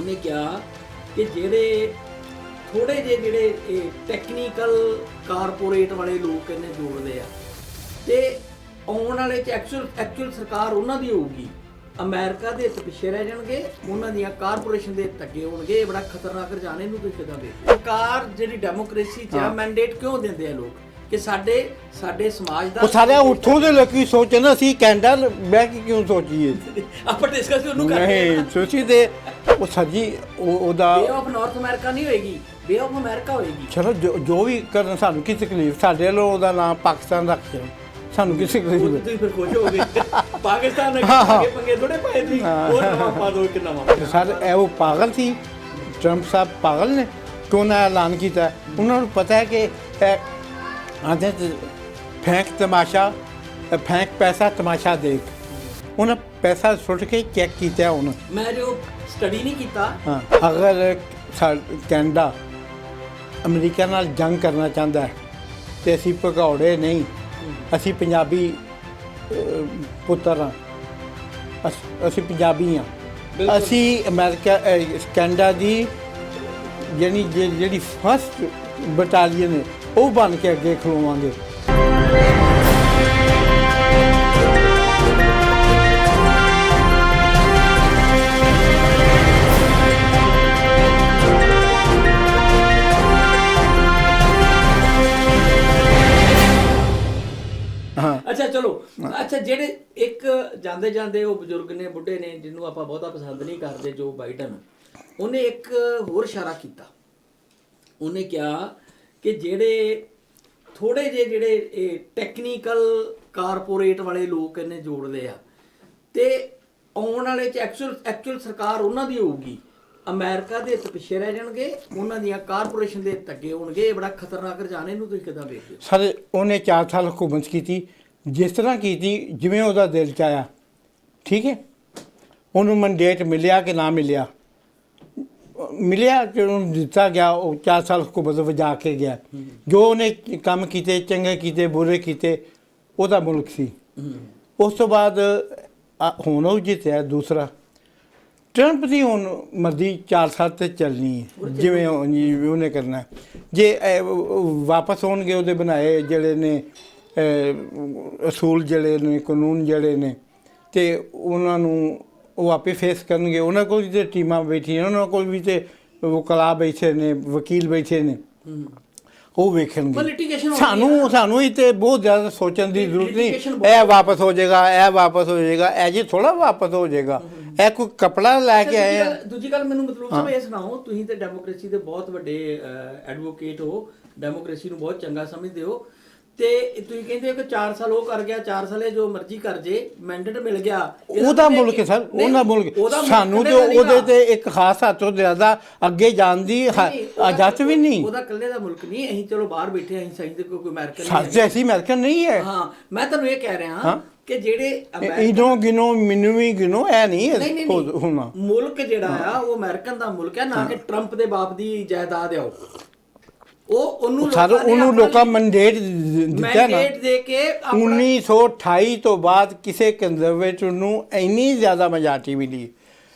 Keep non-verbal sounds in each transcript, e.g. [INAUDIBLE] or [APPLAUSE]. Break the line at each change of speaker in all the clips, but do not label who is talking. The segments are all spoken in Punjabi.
ਉਹਨੇ ਕਿਹਾ ਕਿ ਜਿਹੜੇ ਥੋੜੇ ਜਿਹੇ ਜਿਹੜੇ ਇਹ ਟੈਕਨੀਕਲ ਕਾਰਪੋਰੇਟ ਵਾਲੇ ਲੋਕ ਇਹਨੇ ਜੋੜਦੇ ਆ। ਤੇ ਆਉਣ ਵਾਲੇ ਚ ਐਕਚੁਅਲ ਐਕਚੁਅਲ ਸਰਕਾਰ ਉਹਨਾਂ ਦੀ ਹੋਊਗੀ। ਅਮਰੀਕਾ ਦੇ ਪਿੱਛੇ ਰਹਿ ਜਾਣਗੇ ਉਹਨਾਂ ਦੀਆਂ ਕਾਰਪੋਰੇਸ਼ਨ ਦੇ ਅੱਗੇ ਹੋਣਗੇ ਇਹ ਬੜਾ ਖਤਰਨਾਕ ਰੁਝਾਨ ਇਹਨੂੰ ਤੁਸੀਂ ਕਿਦਾਂ ਹੋ? ਸਰਕਾਰ ਜਿਹੜੀ ਡੈਮੋਕ੍ਰੇਸੀ ਚ ਆ ਮੈਂਡੇਟ ਕਿਉਂ ਦਿੰਦੇ ਆ ਲੋਕ? ਕਿ ਸਾਡੇ ਸਾਡੇ ਸਮਾਜ ਦਾ
ਉਹ ਸਾਰੇ ਉੱਥੋਂ ਦੇ ਲੋਕੀ ਸੋਚਣ ਅਸੀਂ ਕੈਨੇਡਾ ਬਹਿ ਕੇ ਕਿਉਂ ਸੋਚੀਏ?
ਆਪਾਂ ਡਿਸਕਸ ਉਹਨੂੰ ਕਰਦੇ
ਨਹੀਂ ਸੋਚੀ ਤੇ ਉਹ ਸੱਜੀ ਉਹ- ਉਹਦਾ
ਬੇ ਆਫ ਨਾਰਥ ਅਮਰੀਕਾ ਨਹੀਂ ਹੋਏਗੀ ਬੇ ਆਫ ਅਮਰੀਕਾ ਹੋਏਗੀ।
ਚਲੋ ਜੋ ਜੋ ਵੀ ਕਰਨ ਸਾਨੂੰ ਕੀ ਤਕਲੀਫ? ਸਾਡੇ ਵੱਲੋਂ ਉਹਦਾ ਨਾਮ ਪਾਕਿਸਤਾਨ ਰੱਖ ਦਿਓ। ਸਾਨੂੰ ਕੀ
ਉਹ
ਹੈ?
ਤੁਸੀਂ ਫਿਰ ਖੁਸ਼ ਹੋ ਗਏ। [LAUGHS] ਪਾਕਿਸਤਾਨ ਨੇ ਕਿਹਾ ਪੰਗੇ ਥੋੜੇ ਪਾਏ ਤੁਸੀਂ ਹੋਰ ਨਵਾਂ ਪਾ ਦੋ ਕਿ ਨਵਾਂ।
ਸਰ ਇਹ ਉਹ ਪਾਗਲ ਸੀ ਟਰੰਪ ਸਾਹਿਬ ਪਾਗਲ ਨੇ ਕਿਉਂ ਨਾ ਐਲਾਨ ਕੀਤਾ? ਉਹਨਾਂ ਨੂੰ ਪਤਾ ਹੈ ਕਿ ਇਹ ਆਦੇ ਫੈਂਕ ਤਮਾਸ਼ਾ ਫੈਂਕ ਪੈਸਾ ਤਮਾਸ਼ਾ ਦੇਖ। ਉਹਨਾਂ ਪੈਸਾ ਸੁੱਟ ਕੇ ਚੈੱਕ ਕੀਤਾ ਹੁਣ
ਮੈਂ ਜੋ ਸਟੱਡੀ ਨਹੀਂ ਕੀਤਾ।
ਹਾਂ ਅਗਰ ਕੈਨੇਡਾ ਅਮਰੀਕਾ ਨਾਲ ਜੰਗ ਕਰਨਾ ਚਾਹੁੰਦਾ ਹੈ ਤੇ ਅਸੀਂ ਭਗੌੜੇ ਨਹੀਂ ਅਸੀਂ ਪੰਜਾਬੀ ਪੁੱਤਰ ਹਾਂ। ਅਸ- ਪੰਜਾਬੀ ਹਾਂ। ਅਸੀਂ ਅਮਰੀਕਾ ਕੈਨੇਡਾ ਦੀ ਯਾਨੀ ਜਿਹੜੀ ਫਸਟ ਬਟਾਲੀਅਨ ਹੈ ਉਹ ਬਣ ਕੇ ਅੱਗੇ ਖਲੋਵਾਂਗੇ।
ਅੱਛਾ ਚਲੋ। ਅੱਛਾ ਜਿਹੜੇ ਇੱਕ ਜਾਂਦੇ ਜਾਂਦੇ ਉਹ ਬਜ਼ੁਰਗ ਨੇ ਬੁੱਢੇ ਨੇ ਜਿਹਨੂੰ ਆਪਾਂ ਬਹੁਤਾ ਪਸੰਦ ਨਹੀਂ ਕਰਦੇ ਜੋ ਬਾਈਡਨ ਉਹਨੇ ਇੱਕ ਹੋਰ ਇਸ਼ਾਰਾ ਕੀਤਾ। ਉਹਨੇ ਕਿਹਾ ਕਿ ਜਿਹੜੇ ਥੋੜੇ ਜਿਹੇ ਜਿਹੜੇ ਇਹ ਟੈਕਨੀਕਲ ਕਾਰਪੋਰੇਟ ਵਾਲੇ ਲੋਕ ਇਹਨੇ ਜੋੜਦੇ ਆ। ਤੇ ਆਉਣ ਵਾਲੇ ਚ ਐਕਚੁਅਲ ਐਕਚੁਅਲ ਸਰਕਾਰ ਉਹਨਾਂ ਦੀ ਹੋਊਗੀ। ਅਮਰੀਕਾ ਦੇ ਪਿੱਛੇ ਰਹਿ ਜਾਣਗੇ, ਉਹਨਾਂ ਦੀਆਂ ਕਾਰਪੋਰੇਸ਼ਨ ਦੇ ਹਿੱਤ ਹੋਣਗੇ, ਇਹ ਬੜਾ ਖਤਰਨਾਕ ਰੁਝਾਨ ਇਹਨੂੰ ਤੁਸੀਂ ਕਿਦਾਂ ਦੇਖਦੇ ਹੋ?
ਸਰ, ਉਹਨੇ 4 ਸਾਲ ਹਕੂਮਤ ਕੀਤੀ। ਜਿਸ ਤਰ੍ਹਾਂ ਕੀਤੀ, ਜਿਵੇਂ ਉਹਦਾ ਦਿਲ 'ਚ ਆਇਆ। ਠੀਕ ਹੈ? ਉਹਨੂੰ ਮੰਡੇਟ ਮਿਲਿਆ ਕਿ ਨਾ ਮਿਲਿਆ? ਮਿਲਿਆ ਕਿ ਉਹਨੂੰ ਦਿੱਤਾ ਗਿਆ ਉਹ 4 ਸਾਲ ਹਕੂਮਤ ਵਜਾ ਕੇ ਗਿਆ। ਜੋ ਉਹਨੇ ਕੰਮ ਕੀਤੇ ਚੰਗੇ ਕੀਤੇ ਬੁਰੇ ਕੀਤੇ ਉਹਦਾ ਮੁਲਕ ਸੀ। ਉਸ ਤੋਂ ਬਾਅਦ ਹੁਣ ਉਹ ਜਿੱਤਿਆ ਦੂਸਰਾ। ਟਰੰਪ ਦੀ ਹੁਣ ਮਰਜ਼ੀ 4 ਸਾਲ ਤੇ ਚੱਲਣੀ ਹੈ। ਜਿਵੇਂ ਉਹ- ਜਿਵੇਂ ਉਹਨੇ ਕਰਨਾ। ਜੇ ਵਾਪਸ ਹੋਣਗੇ ਉਹਦੇ ਬਣਾਏ ਜਿਹੜੇ ਨੇ ਅਸੂਲ ਜਿਹੜੇ ਨੇ ਕਾਨੂੰਨ ਜਿਹੜੇ ਨੇ ਤੇ ਉਹਨਾਂ ਨੂੰ ਉਹ ਆਪੇ ਫੇਸ ਕਰਨਗੇ। ਉਹਨਾਂ ਕੋਲ ਵੀ ਤੇ ਟੀਮਾਂ ਬੈਠੀਆਂ ਉਹਨਾਂ ਕੋਲ ਵੀ ਤੇ ਵਕਲਾ ਬੈਠੇ ਨੇ ਵਕੀਲ ਬੈਠੇ ਨੇ। ਉਹ ਵੇਖਣਗੇ। ਸਾਨੂੰ ਸਾਨੂੰ ਇਹ ਤੇ ਬਹੁਤ ਜ਼ਿਆਦਾ ਸੋਚਣ ਦੀ ਜ਼ਰੂਰਤ ਨਹੀਂ। ਇਹ ਵਾਪਸ ਹੋ ਜਾਏਗਾ ਇਹ ਵਾਪਸ ਹੋ ਜਾਏਗਾ ਇਹ ਜੀ ਥੋੜਾ ਵਾਪਸ ਹੋ ਜਾਏਗਾ ਇਹ ਕੋਈ ਕਪੜਾ ਲੈ ਕੇ ਆਏ ਆ
ਦੂਜੀ ਗੱਲ ਮੈਨੂੰ ਮਤਲਬ ਸਭ ਇਹ ਸੁਣਾਓ ਤੁਸੀਂ ਤੇ ਡੈਮੋਕ੍ਰੇਸੀ ਦੇ ਬਹੁਤ ਵੱਡੇ ਐਡਵੋਕੇਟ ਹੋ। ਡੈਮੋਕ੍ਰੇਸੀ ਨੂੰ ਬਹੁਤ ਚੰਗਾ ਸਮਝਦੇ ਹੋ। ਤੇ ਤੁਸੀਂ ਕਹਿੰਦੇ ਹੋ ਕਿ 4 ਸਾਲ ਉਹ ਕਰ ਗਿਆ 4 ਸਾਲੇ ਜੋ ਮਰਜ਼ੀ ਕਰ ਜੇ ਮੈਂਡੇਟ ਮਿਲ ਗਿਆ। ਇਹਦਾ
ਉਹਦਾ
ਮਤਲਬ
ਮੁਲਕ ਹੈ ਸਰ
ਨਹੀਂ,
ਮੁਲਕ
ਉਹਦਾ ਮੁਲਕ
ਸਾਨੂੰ ਤੇ
ਦਾ
ਉਹਦੇ। ਤੇ ਇੱਕ ਖਾਸ ਹੱਥ ਤੋਂ ਜ਼ਿਆਦਾ ਅੱਗੇ ਜਾਣ ਦੀ ਹ-
ਨਹੀਂ, ਉਹਦਾ-
ਇਜਾਜ਼ਤ ਵੀ ਨਹੀਂ।
ਉਹਦਾ ਇਕੱਲੇ ਦਾ ਮੁਲਕ ਨਹੀਂ ਅਸੀਂ ਚਲੋ ਬਾਹਰ ਬੈਠੇ ਹਾਂ, ਅਸੀਂ ਸਹੀ ਤੇ ਕੋਈ ਕੋਈ ਅਮਰੀਕਨ ਨਹੀਂ
ਸਾਡੇ ਐਸੀ ਅਮਰੀਕਨ ਨਹੀਂ
ਹੈ।
ਹੈ
ਹਾਂ ਮੈਂ ਤੁਹਾਨੂੰ ਇਹ ਕਹਿ ਰਿਹਾ
ਹਾਂ।
ਕਿ ਜਿਹੜੇ
ਇਨੋਂ ਗਿਨੋ ਮੈਨੂੰ ਵੀ ਗਿਨੋ ਇਹ ਨਹੀਂ
ਨਹੀਂ ਨਹੀਂ
ਹੋ-
ਨਹੀਂ
ਹੋਣਾ।
ਮੁਲਕ ਜਿਹੜਾ ਆ ਉਹ ਅਮਰੀਕਨ ਦਾ ਮੁਲਕ ਹੈ ਨਾ ਕਿ ਟਰੰਪ ਦੇ ਬਾਪ ਦੀ ਜਾਇਦਾਦ ਆ ਉਹ। ਉਹ ਉਹਨੂੰ
ਸਾਰੇ
ਲੋਕਾਂ ਨੇ
ਉਹਨੂੰ ਲੋਕਾਂ ਮੰਡੇਟ ਦਿੱਤਾ ਨਾ।
ਮੈਂਡੇਟ ਦੇ ਕੇ ਆਪਣਾ
1928 ਤੋਂ ਬਾਅਦ ਕਿਸੇ ਕੰਜ਼ਰਵੇਟਿਵ ਨੂੰ ਇੰਨੀ ਜ਼ਿਆਦਾ ਮਜਾਟੀ ਮਿਲੀ।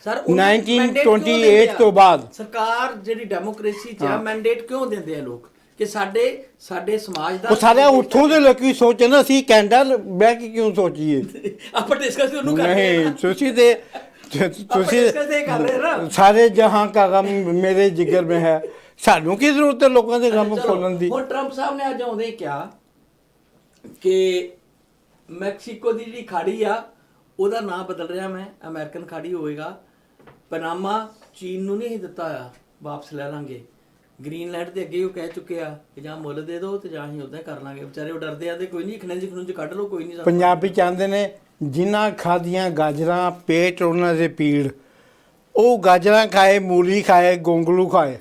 ਸਰ ਉਹ mandate ਕਿਉਂ
1928
ਦਿੰਦੇ ਆ?
ਤੋਂ ਬਾਅਦ।
ਸਰਕਾਰ ਜਿਹੜੀ ਡੈਮੋਕ੍ਰੇਸੀ ਚ ਆ ਮੈਂਡੇਟ ਕਿਉਂ ਦਿੰਦੇ ਆ ਲੋਕ? ਕਿ ਸਾਡੇ ਸਾਡੇ ਸਮਾਜ ਦਾ
ਉਹ ਸਾਰੇ ਉੱਥੋਂ ਦੇ ਲੋਕੀ ਸੋਚਣ ਅਸੀਂ ਕੈਨੇਡਾ ਬਹਿ ਕੇ ਕਿਉਂ ਸੋਚੀਏ? [LAUGHS]
ਆਪਾਂ ਡਿਸਕਸ ਉਹਨੂੰ ਕਰ ਰਹੇ
ਨਹੀਂ ਤੁਸੀਂ ਤੇ ਤੁ- ਤੁਸੀਂ। ਸਾਰੇ ਜਹਾਂ ਕਾ ਗਮ ਮੇਰੇ ਜਿਗਰ में ਹੈ। ਸਾਨੂੰ ਕੀ ਜ਼ਰੂਰਤ ਹੈ ਲੋਕਾਂ ਦੇ ਗਮ ਖੋਲਣ ਦੀ?
ਹੁਣ ਟਰੰਪ ਸਾਹਿਬ ਨੇ ਅੱਜ ਆਉਂਦੇ ਹੀ ਕਿਹਾ ਕਿ ਮੈਕਸੀਕੋ ਦੀ ਜਿਹੜੀ ਖਾੜੀ ਆ ਉਹਦਾ ਨਾਮ ਬਦਲ ਰਿਹਾ ਮੈਂ ਅਮਰੀਕਨ ਖਾੜੀ ਹੋਏਗਾ ਪਨਾਮਾ ਚੀਨ ਨੂੰ ਨਹੀਂ ਦਿੱਤਾ ਆ ਵਾਪਸ ਲੈ ਲਾਂਗੇ। ਗ੍ਰੀਨਲੈਂਡ ਦੇ ਅੱਗੇ ਹੀ ਉਹ ਕਹਿ ਚੁੱਕੇ ਆ ਕਿ ਜਾਂ ਮੁੱਲ ਦੇ ਦਿਓ ਤੇ ਜਾਂ ਅਸੀਂ ਉਦਾਂ ਹੀ ਕਰ ਲਾਂਗੇ। ਵਿਚਾਰੇ ਉਹ ਡਰਦੇ ਆ ਤੇ ਕੋਈ ਨਹੀਂ ਖਣਿਜ ਖਣੁੰਜ ਕੱਢ ਲਓ ਕੋਈ ਨਹੀਂ
ਪੰਜਾਬੀ ਚਾਹੁੰਦੇ ਨੇ ਜਿਨ੍ਹਾਂ ਖਾਦੀਆਂ ਗਾਜਰਾਂ ਪੇਟ ਉਹਨਾਂ ਦੇ ਪੀੜ ਉਹ ਗਾਜਰਾਂ ਖਾਏ ਮੂਲੀ ਖਾਏ ਗੋਂਗਲੂ ਖਾਏ।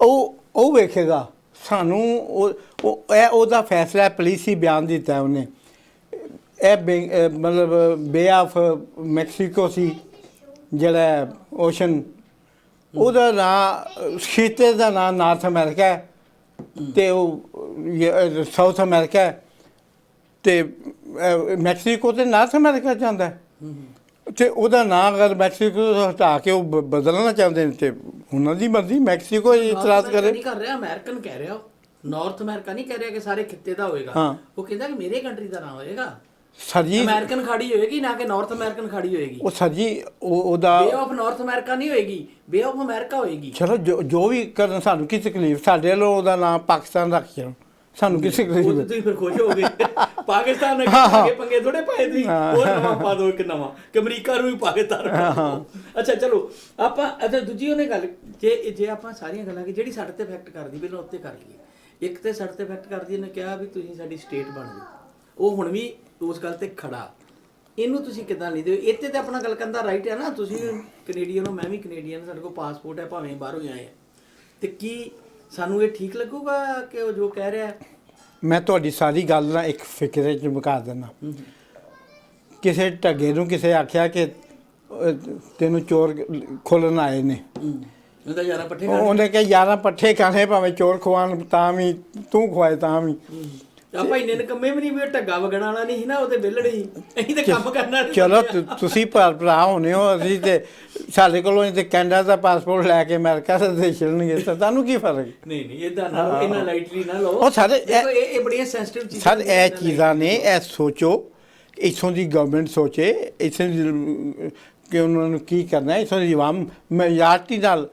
ਉਹ ਉਹ ਵੇਖੇਗਾ। ਸਾਨੂੰ ਉਹ ਉਹ- ਇਹ ਉਹਦਾ ਫੈਸਲਾ ਪੁਲਿਸੀ ਬਿਆਨ ਦਿੱਤਾ ਉਹਨੇ। ਇਹ ਬੇ- ਅਹ ਮਤਲਬ ਬੇ ਆਫ ਮੈਕਸੀਕੋ ਸੀ ਜਿਹੜਾ ਓਸ਼ਨ। ਉਹਦਾ ਨਾਂ ਖੇਤੇ ਦਾ ਨਾਂ ਨਾਰਥ ਅਮਰੀਕਾ ਹੈ। ਤੇ ਉਹ ਸਾਊਥ ਅਮਰੀਕਾ ਹੈ। ਤੇ ਅਹ, ਮੈਕਸੀਕੋ ਤੇ ਨਾਰਥ ਅਮਰੀਕਾ ਜਾਂਦਾ ਹੈ। ਤੇ ਉਹਦਾ ਨਾਂ ਅਗਰ ਮੈਕਸੀਕੋ ਤੋਂ ਹਟਾ ਕੇ ਉਹ ਬ- ਬਦਲਣਾ ਚਾਹੁੰਦੇ ਨੇ ਤੇ ਉਹਨਾਂ ਦੀ ਮਰਜ਼ੀ ਮੈਕਸੀਕੋ ਇਤਰਾਜ਼ ਕਰੇ।
ਨਹੀਂ ਕਰ ਰਿਹਾ ਅਮਰੀਕਨ ਕਹਿ ਰਿਹਾ ਨਾਰਥ ਅਮਰੀਕਾ ਨਹੀਂ ਕਹਿ ਰਿਹਾ ਕਿ ਸਾਰੇ ਖਿੱਤੇ ਦਾ ਹੋਏਗਾ।
ਹਾਂ।
ਉਹ ਕਹਿੰਦਾ ਕਿ ਮੇਰੇ ਕੰਟਰੀ ਦਾ ਨਾ ਹੋਏਗਾ।
ਸਰ ਜੀ
ਅਮਰੀਕਨ ਖਾੜੀ ਹੋਏਗੀ ਨਾ ਕਿ ਨਾਰਥ ਅਮਰੀਕਨ ਖਾੜੀ ਹੋਏਗੀ।
ਉਹ ਸਰ ਜੀ ਉਹ ਉਹਦਾ
ਬੇ ਆਫ ਨਾਰਥ ਅਮਰੀਕਾ ਨਹੀਂ ਹੋਏਗੀ। ਬੇ ਆਫ ਅਮਰੀਕਾ ਹੋਏਗੀ।
ਚਲੋ ਜੋ ਜੋ ਵੀ ਕਰਨ ਸਾਨੂੰ ਕੀ ਤਕਲੀਫ ਸਾਡੇ ਵੱਲੋਂ ਉਹਦਾ ਨਾਮ ਪਾਕਿਸਤਾਨ ਰੱਖ ਜਾਣ ਸਾਨੂੰ ਕੀ
ਉਹ
ਤਕਲੀਫ
ਤੇ ਤੁਸੀਂ ਫਿਰ ਖੁਸ਼ ਹੋਗੇ [LAUGHS] ਪਾਕਿਸਤਾਨ ਨੇ ਕਿਹਾ ਪੰਗੇ ਥੋੜੇ ਪਾਏ ਤੁਸੀਂ ਹੋਰ ਨਵਾਂ ਪਾ ਦਿਓ ਇੱਕ ਨਵਾਂ। ਕਿ ਅਮਰੀਕਾ ਨੂੰ ਵੀ ਪਾਕਿਸਤਾਨ ਦਿਓ। ਅੱਛਾ ਚਲੋ। ਆਪਾਂ ਅੱਛਾ ਦੂਜੀ ਉਹਨੇ ਗੱਲ ਜੇ ਜੇ ਆਪਾਂ ਸਾਰੀਆਂ ਗੱਲਾਂ ਕਿ ਜਿਹੜੀ ਸਾਡੇ ਤੇ ਇਫੈਕਟ ਕਰਦੀ ਪਹਿਲਾਂ ਉੱਤੇ ਕਰ ਲਈਏ। ਇੱਕ ਤੇ ਸਾਡੇ ਤੇ ਇਫੈਕਟ ਕਰਦੀ ਇਹਨੇ ਕਿਹਾ ਵੀ ਤੁਸੀਂ ਸਾਡੀ ਸਟੇਟ ਬਣ ਜਾਓ। ਉਹ ਹੁਣ ਵੀ ਉਸ ਗੱਲ ਤੇ ਖੜਾ। ਇਹਨੂੰ ਤੁਸੀਂ ਕਿਦਾਂ ਲੈਂਦੇ ਹੋ? ਇੱਥੇ ਤੇ ਆਪਣਾ ਗੱਲ ਕਰਨ ਦਾ ਰਾਈਟ ਹੈ ਨਾ। ਤੁਸੀਂ ਕੈਨੇਡੀਅਨ ਹੋ। ਮੈਂ ਵੀ ਕੈਨੇਡੀਅਨ ਸਾਡੇ ਕੋਲ ਪਾਸਪੋਰਟ ਹੈ ਭਾਵੇਂ ਬਾਹਰੋਂ ਆਏ ਆ। ਤੇ ਕੀ ਸਾਨੂੰ ਇਹ ਠੀਕ ਲੱਗੂਗਾ ਕਿ ਉਹ ਜੋ ਕਹਿ ਰਿਹਾ ਹੈ?
ਮੈਂ ਤੁਹਾਡੀ ਸਾਰੀ ਗੱਲ ਨਾਲ ਇੱਕ ਫਿਕਰੇ ਚ ਮੁਕਾ ਦਿੰਦਾ। ਕਿਸੇ ਢੱਗੇ ਨੂੰ ਕਿਸੇ ਆਖਿਆ ਕਿ ਅਹ, ਤੈਨੂੰ ਚੋਰ ਖੋਲਣ ਆਏ ਨੇ।
ਉਹਦਾ ਯਾਰਾ ਪੱਠੇ
ਉਹ- ਉਹਨੇ ਕਿਹਾ ਯਾਰਾਂ ਪੱਠੇ ਖਾਣੇ ਭਾਵੇਂ ਚੋਰ ਖਵਾਣ ਤਾਂ ਵੀ ਤੂੰ ਖਵਾਏ ਤਾਂ ਵੀ।
ਆਪਾਂ ਇੰਨੇ ਨਕੰਮੇ ਵੀ ਨਹੀਂ ਵੀ ਢੱਗਾ ਵਗਣ ਵਾਲਾ ਨਹੀਂ ਸੀ ਨਾ ਉਹਦੇ ਵਿਹਲੜ ਸੀ। ਅਸੀਂ ਤੇ ਕੰਮ ਕਰਨਾ
ਚਲੋ। ਤੁ- ਤੁਸੀਂ ਭਰਾ ਭਰਾ ਹੋਣੇ ਹੋ ਅਸੀਂ ਤੇ ਸਾਡੇ ਕੋਲੋਂ ਤੇ ਕੈਨੇਡਾ ਦਾ ਪਾਸਪੋਰਟ ਲੈ ਕੇ ਅਮਰੀਕਾ ਦੇ ਚੱਲਣਗੇ ਤਾਂ ਤੁਹਾਨੂੰ ਕੀ ਫ਼ਰਕ
ਨਹੀਂ ਨਹੀਂ ਇਦਾਂ ਨਾ ਲਓ ਇਹਨਾਂ ਲਾਈਟਲੀ ਨਾ ਲਓ।
ਉਹ ਸਾਰੇ ਇਹ-
ਦੇਖੋ ਇਹ ਇਹ ਬੜੀਆਂ ਸੈਂਸਿਟਿਵ ਚੀਜ਼ਾਂ
ਸਰ ਇਹ ਚੀਜ਼ਾਂ ਨੇ ਇਹ ਸੋਚੋ ਇਥੋਂ ਦੀ ਗਵਰਨਮੈਂਟ ਸੋਚੇ ਇਥੋਂ ਦੀ ਕਿ ਉਹਨਾਂ ਨੂੰ ਕੀ ਕਰਨਾ ਹੈ ਇਥੋਂ ਦੀ ਆਵਾਮ ਮੈਜੋਰਟੀ ਨਾਲ